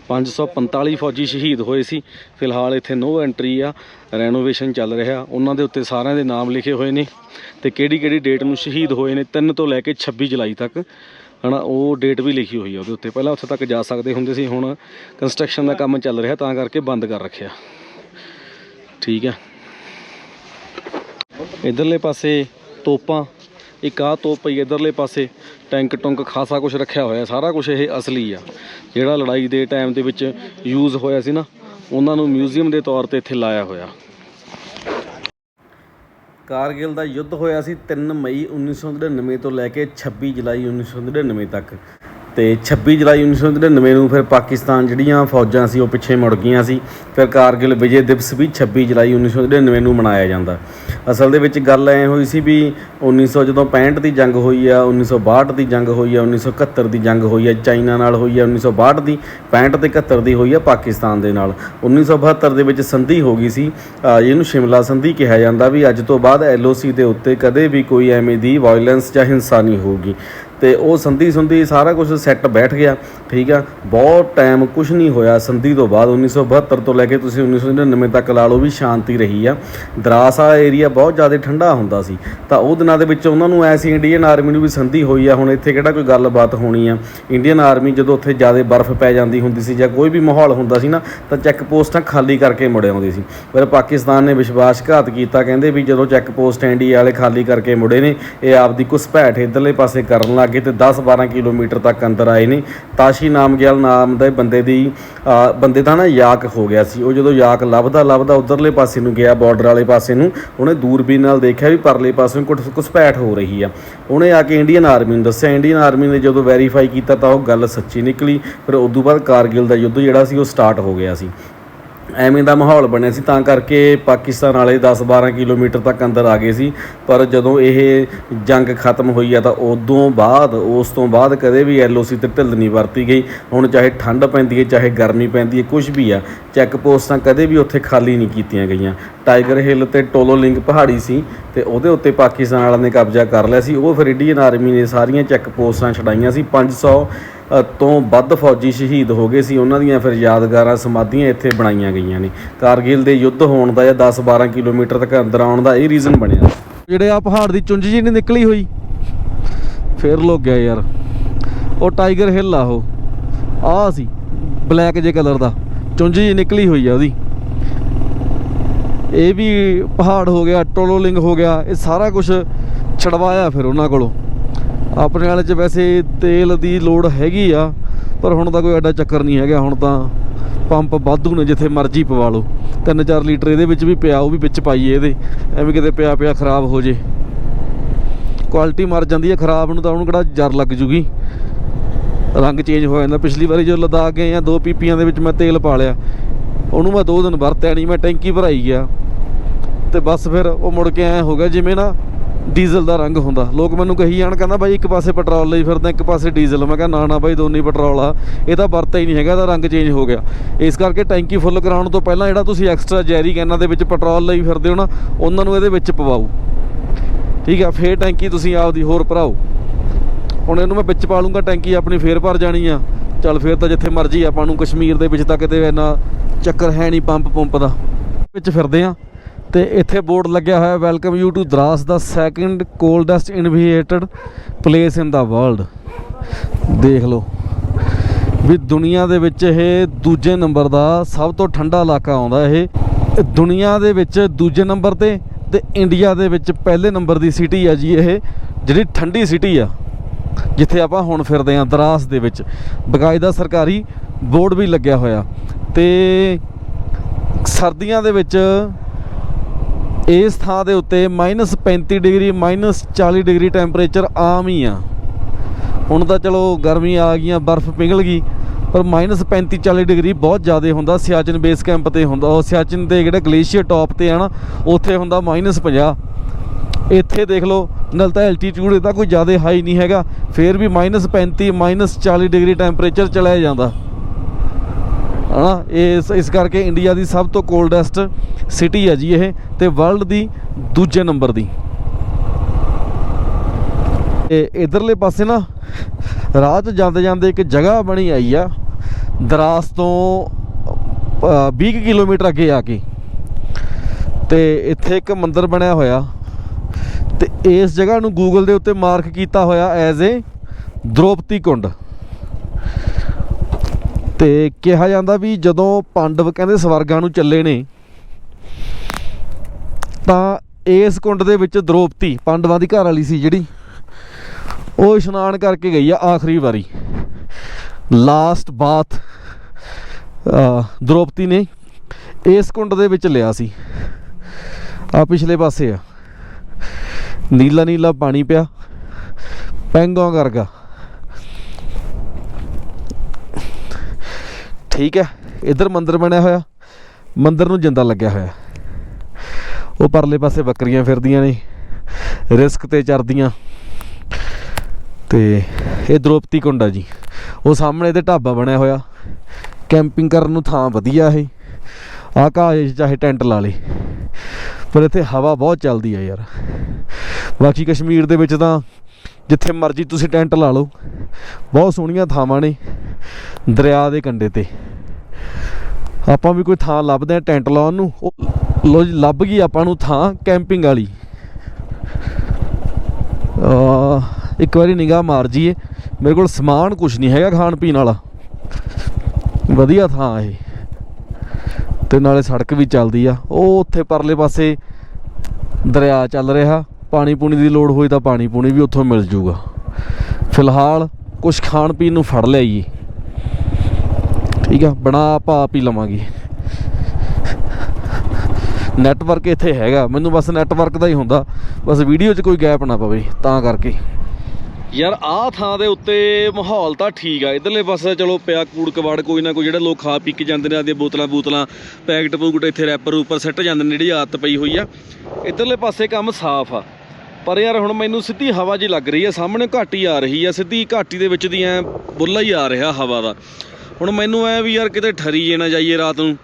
545 ਫੌਜੀ ਸ਼ਹੀਦ ਹੋਏ ਸੀ। ਫਿਲਹਾਲ ਇੱਥੇ ਨੋ ਐਂਟਰੀ ਆ ਰੈਨੋਵੇਸ਼ਨ ਚੱਲ ਰਿਹਾ। ਉਹਨਾਂ ਦੇ ਉੱਤੇ ਸਾਰਿਆਂ ਦੇ ਨਾਮ ਲਿਖੇ ਹੋਏ ਨੇ ਤੇ ਕਿਹੜੀ ਕਿਹੜੀ ਡੇਟ ਨੂੰ ਸ਼ਹੀਦ ਹੋਏ ਨੇ 3 ਤੋਂ ਲੈ ਕੇ 26 ਜੁਲਾਈ ਤੱਕ। ਹਨਾ ਉਹ ਡੇਟ ਵੀ ਲਿਖੀ ਹੋਈ ਆ ਉਹਦੇ ਉੱਤੇ। ਪਹਿਲਾਂ ਉੱਥੇ ਤੱਕ ਜਾ ਸਕਦੇ ਹੁੰਦੇ ਸੀ ਹੁਣ ਕੰਸਟਰਕਸ਼ਨ ਦਾ ਕੰਮ ਚੱਲ ਰਿਹਾ ਤਾਂ ਕਰਕੇ ਬੰਦ ਕਰ ਰੱਖਿਆ। ਠੀਕ ਹੈ ਇਧਰਲੇ ਪਾਸੇ ਤੋਪਾਂ ਇੱਕ ਆਹ ਤੋਪ ਪਈ ਇਧਰਲੇ ਪਾਸੇ। ਟੈਂਕ ਟੁੰਕ ਖਾਸਾ ਕੁਝ ਰੱਖਿਆ ਹੋਇਆ ਸਾਰਾ ਕੁਝ ਇਹ ਅਸਲੀ ਆ। ਜਿਹੜਾ ਲੜਾਈ ਦੇ ਟਾਈਮ ਦੇ ਵਿੱਚ ਯੂਜ਼ ਹੋਇਆ ਸੀ ਨਾ, ਉਹਨਾਂ ਨੂੰ ਮਿਊਜ਼ੀਅਮ ਦੇ ਤੌਰ ਤੇ ਇੱਥੇ ਲਾਇਆ ਹੋਇਆ। ਕਾਰਗਿਲ ਦਾ ਯੁੱਧ ਹੋਇਆ ਸੀ 3 ਮਈ 1999 ਤੋਂ ਲੈ ਕੇ 26 ਜੁਲਾਈ 1999 ਤੱਕ। ਤੇ 26 ਜੁਲਾਈ 1999 ਨੂੰ ਫਿਰ ਪਾਕਿਸਤਾਨ ਜਿਹੜੀਆਂ ਫੌਜਾਂ ਸੀ, ਉਹ ਪਿੱਛੇ ਮੁੜ ਗਈਆਂ ਸੀ। ਫਿਰ ਕਾਰਗਿਲ ਵਿਜੇ ਦਿਵਸ ਵੀ 26 ਜੁਲਾਈ 1999 ਨੂੰ ਮਨਾਇਆ ਜਾਂਦਾ। ਅਸਲ ਦੇ ਵਿੱਚ ਗੱਲ ਐ ਹੋਈ ਸੀ ਵੀ 1900 ਜਦੋਂ 65 ਦੀ ਜੰਗ ਹੋਈ ਆ 1962 ਦੀ ਜੰਗ ਹੋਈ ਆ 1971 ਦੀ ਜੰਗ ਹੋਈ ਆ, ਚਾਈਨਾ ਨਾਲ ਹੋਈ ਆ 1962 ਦੀ 65 ਤੇ 71 ਦੀ ਹੋਈ ਆ ਪਾਕਿਸਤਾਨ ਦੇ ਨਾਲ। 1972 ਦੇ ਵਿੱਚ ਸੰਧੀ ਹੋ ਗਈ ਸੀ। ਅਹ ਇਹਨੂੰ ਸ਼ਿਮਲਾ ਸੰਧੀ ਕਿਹਾ ਜਾਂਦਾ ਵੀ ਅੱਜ ਤੋਂ ਬਾਅਦ ਐਲਓਸੀ ਦੇ ਉੱਤੇ ਕਦੇ ਵੀ ਕੋਈ ਐਵੇਂ ਦੀ ਵਾਇਲੈਂਸ ਜਾਂ ਹਿੰਸਾ ਨਹੀਂ ਹੋਊਗੀ। ਤੇ ਉਹ ਸੰਧੀ ਸੰਧੀ ਸਾਰਾ ਕੁਝ ਸੈੱਟ ਬੈਠ ਗਿਆ, ਠੀਕ ਆ। ਬਹੁਤ ਟਾਈਮ ਕੁਝ ਨਹੀਂ ਹੋਇਆ ਸੰਧੀ ਤੋਂ ਬਾਅਦ 1972 ਤੋਂ ਲੈ ਕੇ ਤੁਸੀਂ 1999 ਤੱਕ ਲਾ ਲਓ ਵੀ ਸ਼ਾਂਤੀ ਰਹੀ ਆ। ਦਰਾਸ ਵਾਲਾ ਏਰੀਆ ਬਹੁਤ ਜ਼ਿਆਦਾ ਠੰਡਾ ਹੁੰਦਾ ਸੀ। ਤਾਂ ਉਹ ਦਿਨਾਂ ਦੇ ਵਿੱਚ ਉਹਨਾਂ ਨੂੰ ਐਸੀ ਇੰਡੀਅਨ ਆਰਮੀ ਨੂੰ ਵੀ ਸੰਧੀ ਹੋਈ ਆ, ਹੁਣ ਇੱਥੇ ਕਿਹੜਾ ਕੋਈ ਗੱਲਬਾਤ ਹੋਣੀ ਆ? ਇੰਡੀਅਨ ਆਰਮੀ ਜਦੋਂ ਉੱਥੇ ਜ਼ਿਆਦਾ ਬਰਫ਼ ਪੈ ਜਾਂਦੀ ਹੁੰਦੀ ਸੀ ਜਾਂ ਕੋਈ ਵੀ ਮਾਹੌਲ ਹੁੰਦਾ ਸੀ ਨਾ, ਤਾਂ ਚੈੱਕ ਪੋਸਟਾਂ ਖਾਲੀ ਕਰਕੇ ਮੁੜ ਆਉਂਦੇ ਸੀ। ਪਰ ਪਾਕਿਸਤਾਨ ਨੇ ਵਿਸ਼ਵਾਸਘਾਤ ਕੀਤਾ, ਕਹਿੰਦੇ ਵੀ ਜਦੋਂ ਚੈੱਕ ਪੋਸਟ ਇੰਡੀਆ ਵਾਲੇ ਖਾਲੀ ਕਰਕੇ ਮੁੜੇ ਨੇ, ਇਹ ਆਪਦੀ ਘੁਸਪੈਠ ਇਧਰਲੇ ਪਾਸੇ ਕਰਨ ਲੱਗੇ ਤੇ 10-12 ਕਿਲੋਮੀਟਰ ਤੱਕ ਅੰਦਰ ਆਏ ਨੇ। ਤਾਸ਼ੀ ਨਾਮਗਿਆਲ ਨਾਮ ਦੇ ਬੰਦੇ ਦੀ ਬੰਦੇ ਦਾ ਨਾ ਯਾਕ ਹੋ ਗਿਆ ਸੀ। ਉਹ ਜਦੋਂ ਯਾਕ ਲੱਭਦਾ ਲੱਭਦਾ ਉਧਰਲੇ ਪਾਸੇ ਨੂੰ ਗਿਆ ਬਾਰਡਰ ਵਾਲੇ ਪਾਸੇ ਨੂੰ, ਉਹਨੇ ਦੂਰਬੀਨ ਨਾਲ ਦੇਖਿਆ ਵੀ ਪਰਲੇ ਪਾਸੇ ਨੂੰ ਕੁਛ ਘੁਸਪੈਠ ਹੋ ਰਹੀ ਆ। ਉਹਨੇ ਆ ਕੇ ਇੰਡੀਅਨ ਆਰਮੀ ਨੂੰ ਦੱਸਿਆ। ਇੰਡੀਅਨ ਆਰਮੀ ਨੇ ਜਦੋਂ ਵੈਰੀਫਾਈ ਕੀਤਾ ਤਾਂ ਉਹ ਗੱਲ ਸੱਚੀ ਨਿਕਲੀ। ਫਿਰ ਉਸ ਤੋਂ ਬਾਅਦ ਕਾਰਗਿਲ ਦਾ ਯੁੱਧ ਜਿਹੜਾ ਸੀ ਉਹ ਸਟਾਰਟ ਹੋ ਗਿਆ ਸੀ। ਐਵੇਂ ਦਾ ਮਾਹੌਲ ਬਣਿਆ ਸੀ ਤਾਂ ਕਰਕੇ ਪਾਕਿਸਤਾਨ ਵਾਲੇ 10-12 ਕਿਲੋਮੀਟਰ ਤੱਕ ਅੰਦਰ ਆ ਗਏ ਸੀ। ਪਰ ਜਦੋਂ ਇਹ ਜੰਗ ਖਤਮ ਹੋਈ ਆ ਤਾਂ ਉਦੋਂ ਬਾਅਦ ਉਸ ਤੋਂ ਬਾਅਦ ਕਦੇ ਵੀ ਐਲਓਸੀ ਤੇ ਢਿੱਲ ਨਹੀਂ ਵਰਤੀ ਗਈ। ਹੁਣ ਚਾਹੇ ਠੰਡ ਪੈਂਦੀ ਹੈ ਚਾਹੇ ਗਰਮੀ ਪੈਂਦੀ ਹੈ ਕੁਝ ਵੀ ਆ ਚੈੱਕ ਪੋਸਟਾਂ ਕਦੇ ਵੀ ਉੱਥੇ ਖਾਲੀ ਨਹੀਂ ਕੀਤੀਆਂ ਗਈਆਂ। ਟਾਈਗਰ ਹਿੱਲ ਤੇ ਟੋਲੋ ਲਿੰਕ ਪਹਾੜੀ ਸੀ ਤੇ ਉਹਦੇ ਉੱਤੇ ਪਾਕਿਸਤਾਨ ਵਾਲਿਆਂ ਨੇ ਕਬਜ਼ਾ ਕਰ ਲਿਆ ਸੀ। ਉਹ ਫਿਰ ਇੰਡੀਅਨ ਆਰਮੀ ਨੇ ਸਾਰੀਆਂ ਚੈੱਕ ਪੋਸਟਾਂ ਛਡਾਈਆਂ ਸੀ। 500 ਅ, ਤੋਂ ਵੱਧ ਫੌਜੀ ਸ਼ਹੀਦ ਹੋ ਗਏ ਸੀ। ਉਹਨਾਂ ਦੀਆਂ ਫਿਰ ਯਾਦਗਾਰਾਂ ਸਮਾਧੀਆਂ ਇੱਥੇ ਬਣਾਈਆਂ ਗਈਆਂ ਨੇ। ਕਾਰਗਿਲ ਦੇ ਯੁੱਧ ਹੋਣ ਦਾ ਜਾਂ 10-12 ਕਿਲੋਮੀਟਰ ਤੱਕ ਅੰਦਰ ਆਉਣ ਦਾ ਇਹ ਰੀਜ਼ਨ ਬਣਿਆ। ਜਿਹੜੇ ਆ ਪਹਾੜ ਦੀ ਚੁੰਝ ਜੀ ਨਹੀਂ ਨਿਕਲੀ ਹੋਈ। ਫੇਰ ਲੋਕ ਗਿਆ ਯਾਰ। ਉਹ ਟਾਈਗਰ ਹਿੱਲ ਆ ਉਹ। ਆ ਸੀ, ਬਲੈਕ ਜੇ ਕਲਰ ਦਾ। ਚੁੰਝ ਜੀ ਨਿਕਲੀ ਹੋਈ ਆ ਉਹਦੀ। ਇਹ ਵੀ ਪਹਾੜ ਹੋ ਗਿਆ, ਟੋਲੋਲਿੰਗ ਹੋ ਗਿਆ, ਇਹ ਸਾਰਾ ਕੁਝ ਛਡਵਾਇਆ ਫਿਰ ਉਹਨਾਂ ਕੋਲੋਂ। ਆਪਣੇ ਵਾਲੇ 'ਚ ਵੈਸੇ ਤੇਲ ਦੀ ਲੋੜ ਹੈਗੀ ਆ, ਪਰ ਹੁਣ ਤਾਂ ਕੋਈ ਐਡਾ ਚੱਕਰ ਨਹੀਂ ਹੈਗਾ। ਹੁਣ ਤਾਂ ਪੰਪ ਵਾਧੂ ਨੇ, ਜਿੱਥੇ ਮਰਜ਼ੀ ਪਵਾ ਲਓ। 3-4 ਲੀਟਰ ਇਹਦੇ ਵਿੱਚ ਵੀ ਪਿਆ, ਉਹ ਵੀ ਵਿੱਚ ਪਾਈਏ ਇਹਦੇ। ਐਵੇਂ ਕਿਤੇ ਪਿਆ ਪਿਆ ਖਰਾਬ ਹੋ ਜੇ। ਕੁਆਲਿਟੀ ਮਰ ਜਾਂਦੀ ਹੈ ਖਰਾਬ ਨੂੰ ਤਾਂ ਉਹਨੂੰ ਕਿਹੜਾ ਜਰ ਲੱਗ ਜੂਗੀ। ਰੰਗ ਚੇਂਜ ਹੋ ਜਾਂਦਾ। ਪਿਛਲੀ ਵਾਰੀ ਜਦੋਂ ਲਦਾਖ ਗਏ ਆ, ਦੋ ਪੀਪੀਆਂ ਦੇ ਵਿੱਚ ਮੈਂ ਤੇਲ ਪਾ ਲਿਆ। ਉਹਨੂੰ ਮੈਂ ਦੋ ਦਿਨ ਵਰਤਿਆ ਨਹੀਂ ਮੈਂ ਟੈਂਕੀ ਭਰਾਈ ਗਿਆ ਤੇ ਬਸ ਫਿਰ ਉਹ ਮੁੜ ਕੇ ਐ ਹੋ ਗਿਆ, ਜਿਵੇਂ ਨਾ ਡੀਜ਼ਲ ਦਾ ਰੰਗ ਹੁੰਦਾ। ਲੋਕ ਮੈਨੂੰ ਕਹੀ ਜਾਣ, ਕਹਿੰਦਾ ਬਾਈ ਇੱਕ ਪਾਸੇ ਪੈਟਰੋਲ ਲਈ ਫਿਰਦਾ, ਇੱਕ ਪਾਸੇ ਡੀਜ਼ਲ। ਮੈਂ ਕਿਹਾ, ਨਾ ਨਾ ਬਾਈ, ਦੋਨੇ ਪੈਟਰੋਲ ਆ। ਇਹ ਤਾਂ ਵਰਤਿਆ ਹੀ ਨਹੀਂ ਹੈਗਾ, ਇਹਦਾ ਰੰਗ ਚੇਂਜ ਹੋ ਗਿਆ। ਇਸ ਕਰਕੇ ਟੈਂਕੀ ਫੁੱਲ ਕਰਾਉਣ ਤੋਂ ਪਹਿਲਾਂ ਜਿਹੜਾ ਤੁਸੀਂ ਐਕਸਟਰਾ ਜੈਰੀ ਕੈਨਾਂ ਦੇ ਵਿੱਚ ਪੈਟਰੋਲ ਲਈ ਫਿਰਦੇ ਹੋ ਨਾ, ਉਹਨਾਂ ਨੂੰ ਇਹਦੇ ਵਿੱਚ ਪਵਾਓ। ਠੀਕ ਆ, ਫੇਰ ਟੈਂਕੀ ਤੁਸੀਂ ਆਪਦੀ ਹੋਰ ਭਰਾਓ। ਹੁਣ ਇਹਨੂੰ ਮੈਂ ਵਿੱਚ ਪਾ ਲੂੰਗਾ, ਟੈਂਕੀ ਆਪਣੀ ਫੇਰ ਭਰ ਜਾਣੀ ਆ। ਚੱਲ ਫੇਰ ਤਾਂ ਜਿੱਥੇ ਮਰਜ਼ੀ ਆਪਾਂ ਨੂੰ ਕਸ਼ਮੀਰ ਦੇ ਵਿੱਚ ਤਾਂ ਕਿਤੇ ਇੰਨਾ ਚੱਕਰ ਹੈ ਨਹੀਂ ਪੰਪ ਪੰਪ ਦਾ। ਵਿੱਚ ਫਿਰਦੇ ਆ। ਤੇ ਇੱਥੇ ਬੋਰਡ ਲੱਗਿਆ ਹੋਇਆ welcome you to Dras the second coldest inhabited place in the world ਦੇਖ ਲਓ ਵੀ ਦੁਨੀਆ ਦੇ ਵਿੱਚ ਇਹ ਦੂਜੇ ਨੰਬਰ ਦਾ ਸਭ ਤੋਂ ਠੰਡਾ ਇਲਾਕਾ ਆਉਂਦਾ ਇਹ। ਦੁਨੀਆ ਦੇ ਵਿੱਚ ਦੂਜੇ ਨੰਬਰ ਤੇ ਤੇ ਇੰਡੀਆ ਦੇ ਵਿੱਚ ਪਹਿਲੇ ਨੰਬਰ ਦੀ ਸਿਟੀ ਆ ਜੀ ਇਹ, ਜਿਹੜੀ ਠੰਡੀ ਸਿਟੀ ਆ, ਜਿੱਥੇ ਆਪਾਂ ਹੁਣ ਫਿਰਦੇ ਆਂ ਦਰਾਸ ਦੇ ਵਿੱਚ। ਬਕਾਇਦਾ ਸਰਕਾਰੀ ਬੋਰਡ ਵੀ ਲੱਗਿਆ ਹੋਇਆ ਤੇ ਸਰਦੀਆਂ ਦੇ ਵਿੱਚ ਇਸ ਥਾਂ ਦੇ ਉੱਤੇ -35 ਡਿਗਰੀ -40 ਡਿਗਰੀ ਟੈਂਪਰੇਚਰ ਆਮ ਹੀ ਆ। ਹੁਣ ਤਾਂ ਚਲੋ ਗਰਮੀ ਆ ਗਈਆਂ, ਬਰਫ਼ ਪਿਘਲ ਗਈ, ਪਰ -35 40 ਡਿਗਰੀ ਬਹੁਤ ਜ਼ਿਆਦਾ ਹੁੰਦਾ। ਸਿਆਚਨ ਬੇਸ ਕੈਂਪ ਤੇ ਹੁੰਦਾ। ਉਹ ਸਿਆਚਨ ਦੇ ਜਿਹੜਾ ਗਲੇਸ਼ੀਅਰ ਟੌਪ ਤੇ ਆ ਨਾ, ਉੱਥੇ ਹੁੰਦਾ -50 ਇੱਥੇ ਦੇਖ ਲਓ, ਨਾਲ ਤਾਂ ਐਲਟੀਟਿਊਡ ਇਹਦਾ ਕੋਈ ਜ਼ਿਆਦਾ ਹਾਈ ਨਹੀਂ ਹੈਗਾ। ਫੇਰ ਵੀ -35 -40 ਡਿਗਰੀ ਟੈਂਪਰੇਚਰ ਚਲਿਆ ਜਾਂਦਾ। ਹਨਾ? ਇਸ ਇਸ ਕਰਕੇ ਇੰਡੀਆ ਦੀ ਸਭ ਤੋਂ ਕੋਲਡੈਸਟ ਸਿਟੀ ਹੈ ਜੀ ਇਹ ਤੇ ਵਰਲਡ ਦੀ ਦੂਜੇ ਨੰਬਰ ਦੀ। ਤੇ ਇਧਰਲੇ ਪਾਸੇ ਨਾ ਰਾਹ 'ਚ ਜਾਂਦੇ ਜਾਂਦੇ ਇੱਕ ਜਗ੍ਹਾ ਬਣੀ ਆਈ ਆ ਦਰਾਸ ਤੋਂ ਅ, 20 ਕੁ ਕਿਲੋਮੀਟਰ ਅੱਗੇ ਆ ਕੇ। ਤੇ ਇੱਥੇ ਇੱਕ ਮੰਦਿਰ ਬਣਿਆ ਹੋਇਆ। ਤੇ ਇਸ ਜਗ੍ਹਾ ਨੂੰ ਗੂਗਲ ਦੇ ਉੱਤੇ ਮਾਰਕ ਕੀਤਾ ਹੋਇਆ ਐਜ਼ ਏ ਦ੍ਰੋਪਤੀ ਕੁੰਡ। ਤੇ ਕਿਹਾ ਜਾਂਦਾ ਵੀ ਜਦੋਂ ਪਾਂਡਵ ਕਹਿੰਦੇ ਸਵਰਗਾਂ ਨੂੰ ਚੱਲੇ ਨੇ, ਤਾਂ ਇਸ ਕੁੰਡ ਦੇ ਵਿੱਚ ਦ੍ਰੋਪਤੀ ਪਾਂਡਵਾਂ ਦੀ ਘਰ ਵਾਲੀ ਸੀ ਜਿਹੜੀ, ਉਹ ਇਸ਼ਨਾਨ ਕਰਕੇ ਗਈ ਆ ਆਖਰੀ ਵਾਰੀ। ਲਾਸਟ ਬਾਥ ਦ੍ਰੋਪਤੀ ਨੇ ਇਸ ਕੁੰਡ ਦੇ ਵਿੱਚ ਲਿਆ ਸੀ। ਆ ਪਿਛਲੇ ਪਾਸੇ ਆ। ਨੀਲਾ ਨੀਲਾ ਪਾਣੀ ਪਿਆ ਪੈਂਗੋਂ ਵਰਗਾ। ਠੀਕ ਹੈ, ਇਧਰ ਮੰਦਿਰ ਬਣਿਆ ਹੋਇਆ, ਮੰਦਿਰ ਨੂੰ ਜਿੰਦਾ ਲੱਗਿਆ ਹੋਇਆ। ਉਹ ਪਰਲੇ ਪਾਸੇ ਬੱਕਰੀਆਂ ਫਿਰਦੀਆਂ ਨੇ, ਰਿਸਕ ਤੇ ਚਰਦੀਆਂ। ਤੇ ਇਹ ਦ੍ਰੋਪਤੀ ਕੁੰਡ ਆ ਜੀ। ਉਹ ਸਾਹਮਣੇ ਤੇ ਢਾਬਾ ਬਣਿਆ ਹੋਇਆ। ਕੈਂਪਿੰਗ ਕਰਨ ਨੂੰ ਥਾਂ ਵਧੀਆ ਇਹ। ਆਹ ਘਾਹ ਚਾਹੇ ਟੈਂਟ ਲਾ ਲੇ। ਪਰ ਇੱਥੇ ਹਵਾ ਬਹੁਤ ਚੱਲਦੀ ਆ ਯਾਰ। ਬਾਕੀ ਕਸ਼ਮੀਰ ਦੇ ਵਿੱਚ ਤਾਂ ਜਿੱਥੇ ਮਰਜ਼ੀ ਤੁਸੀਂ ਟੈਂਟ ਲਾ ਲਓ। ਬਹੁਤ ਸੋਹਣੀਆਂ ਥਾਵਾਂ ਨੇ ਦਰਿਆ ਦੇ ਕੰਢੇ ਤੇ। ਆਪਾਂ ਵੀ ਕੋਈ ਥਾਂ ਲੱਭਦੇ ਆ ਟੈਂਟ ਲਾਉਣ ਨੂੰ। ਉਹ ਲੋ ਜੀ, ਲੱਭ ਗਈ ਆਪਾਂ ਨੂੰ ਥਾਂ ਕੈਂਪਿੰਗ ਵਾਲੀ। ਆ ਇੱਕ ਵਾਰੀ ਨਿਗਾਹ ਮਾਰ ਜੀਏ ਮੇਰੇ ਕੋਲ ਸਮਾਨ ਕੁਝ ਨਹੀਂ ਹੈਗਾ ਖਾਣ ਪੀਣ ਵਾਲਾ। ਵਧੀਆ ਥਾਂ ਇਹ। ਤੇ ਨਾਲੇ ਸੜਕ ਵੀ ਚੱਲਦੀ ਆ। ਉਹ ਉੱਥੇ ਪਰਲੇ ਪਾਸੇ ਦਰਿਆ ਚੱਲ ਰਿਹਾ। ਪਾਣੀ ਪੂਣੀ ਦੀ ਲੋੜ ਹੋਈ ਤਾਂ ਪਾਣੀ ਪੂਣੀ ਵੀ ਉੱਥੋਂ ਮਿਲ ਜੂਗਾ। ਫਿਲਹਾਲ ਕੁਝ ਖਾਣ ਪੀਣ ਨੂੰ ਫੜ ਲਿਆ ਜੀ ਠੀਕ ਆ, ਬਣਾ ਆਪਾਂ ਆਪ ਹੀ ਲਵਾਂਗੇ। ਨੈਟਵਰਕ ਇੱਥੇ ਹੈਗਾ, ਮੈਨੂੰ ਬਸ ਨੈਟਵਰਕ ਦਾ ਹੀ ਹੁੰਦਾ। ਬਸ ਵੀਡੀਓ 'ਚ ਕੋਈ ਗੈਪ ਨਾ ਪਵੇ, ਤਾਂ ਕਰਕੇ। ਯਾਰ ਆਹ ਥਾਂ ਦੇ ਉੱਤੇ ਮਾਹੌਲ ਤਾਂ ਠੀਕ ਆ। ਇਧਰਲੇ ਪਾਸੇ ਚਲੋ ਪਿਆ ਕੂੜ ਕਵਾੜ, ਕੋਈ ਨਾ ਕੋਈ ਜਿਹੜੇ ਲੋਕ ਖਾ ਪੀ ਕੇ ਜਾਂਦੇ ਨੇ ਆਦੀਆਂ ਬੋਤਲਾਂ ਬੋਤਲਾਂ, ਪੈਕਟ ਪੂਕਟ ਇੱਥੇ ਰੈਪਰ ਉੱਪਰ ਸਿੱਟ ਜਾਂਦੇ ਨੇ, ਜਿਹੜੀ ਆਦਤ ਪਈ ਹੋਈ ਆ। ਇਧਰਲੇ ਪਾਸੇ ਕੰਮ ਸਾਫ਼ ਆ। ਪਰ ਯਾਰ ਹੁਣ ਮੈਨੂੰ ਸਿੱਧੀ ਹਵਾ ਜੀ ਲੱਗ ਰਹੀ ਆ, ਸਾਹਮਣੇ ਘਾਟੀ ਆ ਰਹੀ ਆ, ਸਿੱਧੀ ਘਾਟੀ ਦੇ ਵਿੱਚ ਦੀ ਐ ਬੁੱਲਾ ਹੀ ਆ ਰਿਹਾ ਹਵਾ ਦਾ। ਹੁਣ ਮੈਨੂੰ ਐ ਵੀ ਯਾਰ ਕਿਤੇ ਠਰੀ ਜੇ ਨਾ ਜਾਈਏ ਰਾਤ ਨੂੰ,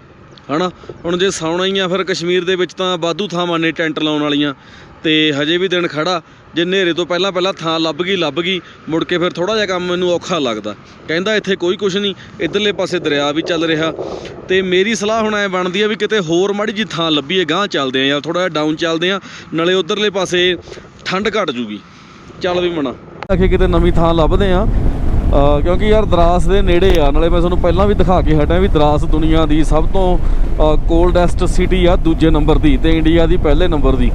ਹਨਾ? ਹੁਣ ਜੇ ਸੌਣਾ ਹੀ ਆ, ਫਿਰ ਕਸ਼ਮੀਰ ਦੇ ਵਿੱਚ ਤਾਂ ਬਾਧੂ ਥਾਵਾਂ ਨੇ ਟੈਂਟ ਲਾਉਣ ਵਾਲੀਆਂ। ਤੇ ਹਜੇ ਵੀ ਦਿਨ ਖੜਾ, ਜੇ ਹਨੇਰੇ ਤੋਂ ਪਹਿਲਾਂ ਪਹਿਲਾਂ ਥਾਂ ਲੱਭ ਗਈ ਲੱਭ ਗਈ, ਮੁੜ ਕੇ ਫਿਰ ਥੋੜਾ ਜਿਹਾ ਕੰਮ ਮੈਨੂੰ ਔਖਾ ਲੱਗਦਾ। ਕਹਿੰਦਾ ਇੱਥੇ ਕੋਈ ਕੁਝ ਨਹੀਂ, ਇਧਰਲੇ ਪਾਸੇ ਦਰਿਆ ਵੀ ਚੱਲ ਰਿਹਾ। ਤੇ ਮੇਰੀ ਸਲਾਹ ਹੁਣ ਐ ਬਣਦੀ ਆ ਵੀ ਕਿਤੇ ਹੋਰ ਮਾੜੀ ਜੀ ਥਾਂ ਲੱਭੀਏ, ਗਾਂਹ ਚੱਲਦੇ ਆ ਜਾਂ ਥੋੜਾ ਜਿਹਾ ਡਾਊਨ ਚੱਲਦੇ ਆ, ਨਾਲੇ ਉਧਰਲੇ ਪਾਸੇ ਠੰਡ ਘਟ ਜੂਗੀ। ਚੱਲ ਵੀ ਮਣਾ ਆਖੇ ਕਿਤੇ ਨਵੀਂ ਥਾਂ ਲੱਭਦੇ ਆ। ਕਿਉਂਕਿ ਯਾਰ ਦਰਾਸ ਦੇ ਨੇੜੇ ਆ, ਨਾਲੇ ਮੈਂ ਤੁਹਾਨੂੰ ਪਹਿਲਾਂ ਵੀ ਦਿਖਾ ਕੇ ਹਟਿਆ ਵੀ ਦਰਾਸ ਦੁਨੀਆ ਦੀ ਸਭ ਤੋਂ ਕੋਲਡੈਸਟ ਸਿਟੀ ਆ ਦੂਜੇ ਨੰਬਰ ਦੀ ਤੇ ਇੰਡੀਆ ਦੀ ਪਹਿਲੇ ਨੰਬਰ ਦੀ।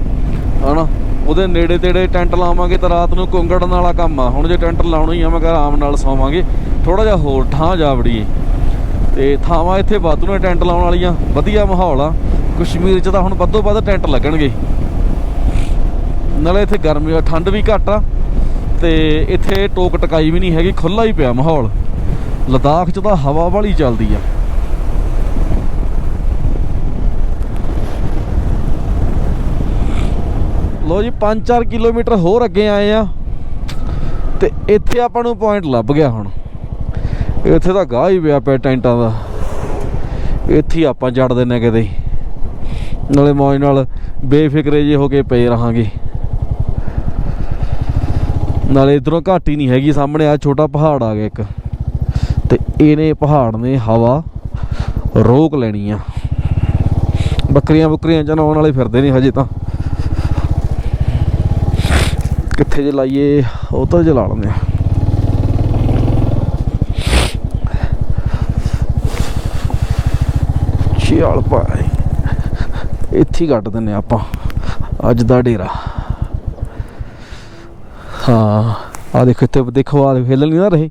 ਹਨਾ? ਉਹਦੇ ਨੇੜੇ ਤੇੜੇ ਟੈਂਟ ਲਾਵਾਂਗੇ ਤਾਂ ਰਾਤ ਨੂੰ ਕੁੰਗੜਨ ਵਾਲਾ ਕੰਮ ਆ। ਹੁਣ ਜੇ ਟੈਂਟ ਲਾਉਣਾ ਹੀ ਆ, ਮੈਂ ਕਿਹਾ ਆਰਾਮ ਨਾਲ ਸੌਵਾਂਗੇ। ਥੋੜਾ ਜਿਹਾ ਹੋਰ ਥਾਂ ਜਾ ਵੜੀਏ ਤੇ ਥਾਵਾਂ ਇੱਥੇ ਵਾਧੂ ਨੇ ਟੈਂਟ ਲਾਉਣ ਵਾਲੀਆਂ। ਵਧੀਆ ਮਾਹੌਲ ਆ। ਕਸ਼ਮੀਰ 'ਚ ਤਾਂ ਹੁਣ ਵੱਧੋ ਵੱਧ ਟੈਂਟ ਲੱਗਣਗੇ। ਨਾਲੇ ਇੱਥੇ ਗਰਮੀ ਠੰਡ ਵੀ ਘੱਟ ਆ। ਤੇ ਇੱਥੇ ਟੋਕ ਟਕਾਈ ਵੀ ਨਹੀਂ ਹੈਗੀ ਖੁੱਲਾ ਹੀ ਪਿਆ ਮਾਹੌਲ। ਲਦਾਖ 'ਚ ਤਾਂ ਹਵਾ ਵਾਲੀ ਚੱਲਦੀ ਆ। ਲੋ ਜੀ 5-4 ਕਿਲੋਮੀਟਰ ਹੋਰ ਅੱਗੇ ਆਏ ਆ। ਤੇ ਇੱਥੇ ਆਪਾਂ ਨੂੰ ਪੁਆਇੰਟ ਲੱਭ ਗਿਆ ਹੁਣ। ਇੱਥੇ ਤਾਂ ਗਾਹ ਹੀ ਪਿਆ ਪਿਆ ਟੈਂਟਾਂ ਦਾ। ਇੱਥੇ ਹੀ ਆਪਾਂ ਜੜ ਦਿੰਨੇ ਕਿਤੇ। ਨਾਲੇ ਮੌਜ ਨਾਲ ਬੇਫਿਕਰੇ ਜੇ ਹੋ ਕੇ ਪਏ ਰਹਾਂਗੇ। ਨਾਲੇ ਇਧਰੋਂ ਘਾਟੀ ਨਹੀਂ ਹੈਗੀ, ਸਾਹਮਣੇ ਆ ਛੋਟਾ ਪਹਾੜ ਆ ਗਿਆ ਇੱਕ। ਤੇ ਇਹਨੇ ਪਹਾੜ ਨੇ ਹਵਾ ਰੋਕ ਲੈਣੀ ਆ। ਬੱਕਰੀਆਂ ਬੁੱਕਰੀਆਂ ਚਨਾਉਣ ਵਾਲੇ ਫਿਰਦੇ ਨੇ ਹਜੇ ਤਾਂ। ਕਿੱਥੇ ਜੇ ਲਾਈਏ ਉਹ ਤਾਂ ਜਲਾ ਲੈਂਦੇ ਆ ਛਿਆਲ ਭਾਈ ਇੱਥੇ ਹੀ ਕੱਟ ਦਿੰਨੇ ਆਪਾਂ ਅੱਜ ਦਾ ਡੇਰਾ। ਹਾਂ ਆ ਦੇਖੋ ਇੱਥੇ ਦੇਖੋ ਆ ਹਿੱਲ ਨਹੀਂ ਨਾ ਰਹੇ।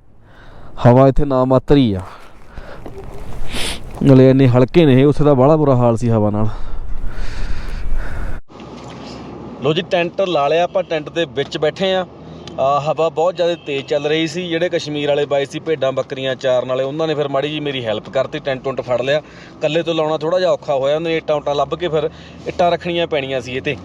ਹਵਾ ਇੱਥੇ ਨਾ ਮਾਤਰ ਹੀ ਆ। ਨਾਲੇ ਇੰਨੇ ਹਲਕੇ ਨੇ ਇਹ, ਉੱਥੇ ਦਾ ਬੜਾ ਬੁਰਾ ਹਾਲ ਸੀ ਹਵਾ ਨਾਲ। ਲੋ ਜੀ, ਟੈਂਟ ਲਾ ਲਿਆ, ਆਪਾਂ ਟੈਂਟ ਦੇ ਵਿੱਚ ਬੈਠੇ ਆ। ਹਵਾ ਬਹੁਤ ਜ਼ਿਆਦਾ ਤੇਜ਼ ਚੱਲ ਰਹੀ ਸੀ। ਜਿਹੜੇ ਕਸ਼ਮੀਰ ਵਾਲੇ ਬਾਈ ਸੀ, ਭੇਡਾਂ, ਬੱਕਰੀਆਂ, ਚਾਰਨ ਵਾਲੇ, ਉਹਨਾਂ ਨੇ ਫਿਰ ਮਾੜੀ ਜੀ ਮੇਰੀ ਹੈਲਪ ਕਰਤੀ, ਟੈਂਟ ਟੁੰਟ ਫੜ ਲਿਆ। ਕੱਲੇ ਤੋਂ ਲਾਉਣਾ ਥੋੜਾ ਜਿਹਾ ਔਖਾ ਹੋਇਆ, ਉਹਨੇ ਇੱਟਾਂ ਉੱਟਾਂ ਲੱਭ ਕੇ ਫਿਰ ਇੱਟਾਂ ਰੱਖਣੀਆਂ ਪੈਣੀਆਂ ਸੀ ਇਹ ਤੇ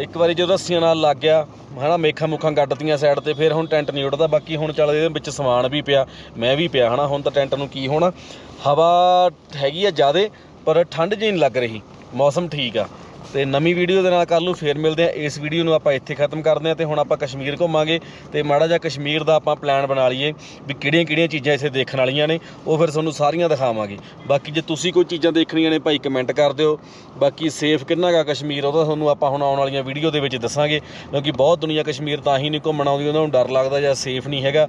ਇੱਕ ਵਾਰੀ ਜਦੋਂ ਰੱਸੀਆਂ ਨਾਲ ਲੱਗ ਗਿਆ, ਹਨਾ, ਮੇਖਾਂ ਮੁੱਖਾਂ ਗੱਡਤੀਆਂ ਸਾਈਡ ਤੇ, ਫਿਰ ਹੁਣ ਟੈਂਟ ਨਹੀਂ ਉੱਡਦਾ। ਬਾਕੀ ਹੁਣ ਚੱਲ ਇਹਦੇ ਵਿੱਚ ਸਮਾਨ ਵੀ ਪਿਆ, ਮੈਂ ਵੀ ਪਿਆ, ਹਨਾ। ਹੁਣ ਤਾਂ ਟੈਂਟ ਨੂੰ ਕੀ ਹੋਣਾ? ਹਵਾ ਹੈਗੀ ਆ ਜ਼ਿਆਦੇ, ਪਰ ਠੰਡ ਜਿਹੀ ਨਹੀਂ ਲੱਗ ਰਹੀ। ਮੌਸਮ ਠੀਕ ਆ। ਤੇ ਨਵੀਂ ਵੀਡੀਓ ਦੇ ਨਾਲ ਕੱਲ ਨੂੰ ਫੇਰ ਮਿਲਦੇ ਆ ਇਸ ਵੀਡੀਓ ਨੂੰ ਆਪਾਂ ਇੱਥੇ ਖਤਮ ਕਰਦੇ ਆ ਤੇ ਹੁਣ ਆਪਾਂ ਕਸ਼ਮੀਰ ਘੁੰਮਾਂਗੇ ਤੇ ਮਾੜਾ ਜਿਹਾ ਕਸ਼ਮੀਰ ਦਾ ਆਪਾਂ ਪਲਾਨ ਬਣਾ ਲਈਏ ਵੀ ਕਿਹੜੀਆਂ ਕਿਹੜੀਆਂ ਚੀਜ਼ਾਂ ਇੱਥੇ ਦੇਖਣ ਵਾਲੀਆਂ ਨੇ, ਉਹ ਫਿਰ ਤੁਹਾਨੂੰ ਸਾਰੀਆਂ ਦਿਖਾਵਾਂਗੇ। ਬਾਕੀ ਜੇ ਤੁਸੀਂ ਕੋਈ ਚੀਜ਼ਾਂ ਦੇਖਣੀਆਂ ਨੇ ਭਾਈ ਕਮੈਂਟ ਕਰ ਦਿਓ। ਬਾਕੀ ਸੇਫ ਕਿੰਨਾ ਗਾ ਕਸ਼ਮੀਰ, ਉਹਦਾ ਤੁਹਾਨੂੰ ਆਪਾਂ ਹੁਣ ਆਉਣ ਵਾਲੀਆਂ ਵੀਡੀਓ ਦੇ ਵਿੱਚ ਦੱਸਾਂਗੇ। ਕਿਉਂਕਿ ਬਹੁਤ ਦੁਨੀਆ ਕਸ਼ਮੀਰ ਤਾਂ ਹੀ ਨਹੀਂ ਘੁੰਮਣ ਆਉਂਦੀ ਉਹਨਾਂ ਨੂੰ ਡਰ ਲੱਗਦਾ ਜਾਂ ਸੇਫ ਨਹੀਂ ਹੈਗਾ।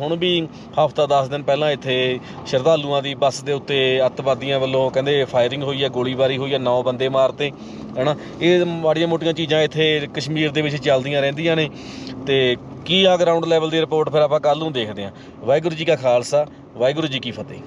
ਹੁਣ ਵੀ ਹਫਤਾ 10 ਦਿਨ ਪਹਿਲਾਂ ਇੱਥੇ ਸ਼ਰਧਾਲੂਆਂ ਦੀ ਬੱਸ ਦੇ ਉੱਤੇ ਅੱਤਵਾਦੀਆਂ ਵੱਲੋਂ ਕਹਿੰਦੇ ਫਾਇਰਿੰਗ ਹੋਈ ਹੈ ਗੋਲੀਬਾਰੀ ਹੋਈ ਹੈ 9 ਬੰਦੇ ਮਾਰਤੇ। ਹਨਾ? ਇਹ ਮਾੜੀਆਂ ਮੋਟੀਆਂ ਚੀਜ਼ਾਂ ਇੱਥੇ ਕਸ਼ਮੀਰ ਦੇ ਵਿੱਚ ਚੱਲਦੀਆਂ ਰਹਿੰਦੀਆਂ ਨੇ। ਤੇ ਕੀ ਆ ਗਰਾਊਂਡ ਲੈਵਲ ਦੀ ਰਿਪੋਰਟ ਫਿਰ ਆਪਾਂ ਕੱਲ ਨੂੰ ਦੇਖਦੇ ਹਾਂ। ਵਾਹਿਗੁਰੂ ਜੀ ਕਾ ਖਾਲਸਾ, ਵਾਹਿਗੁਰੂ ਜੀ ਕੀ ਫਤਿਹ।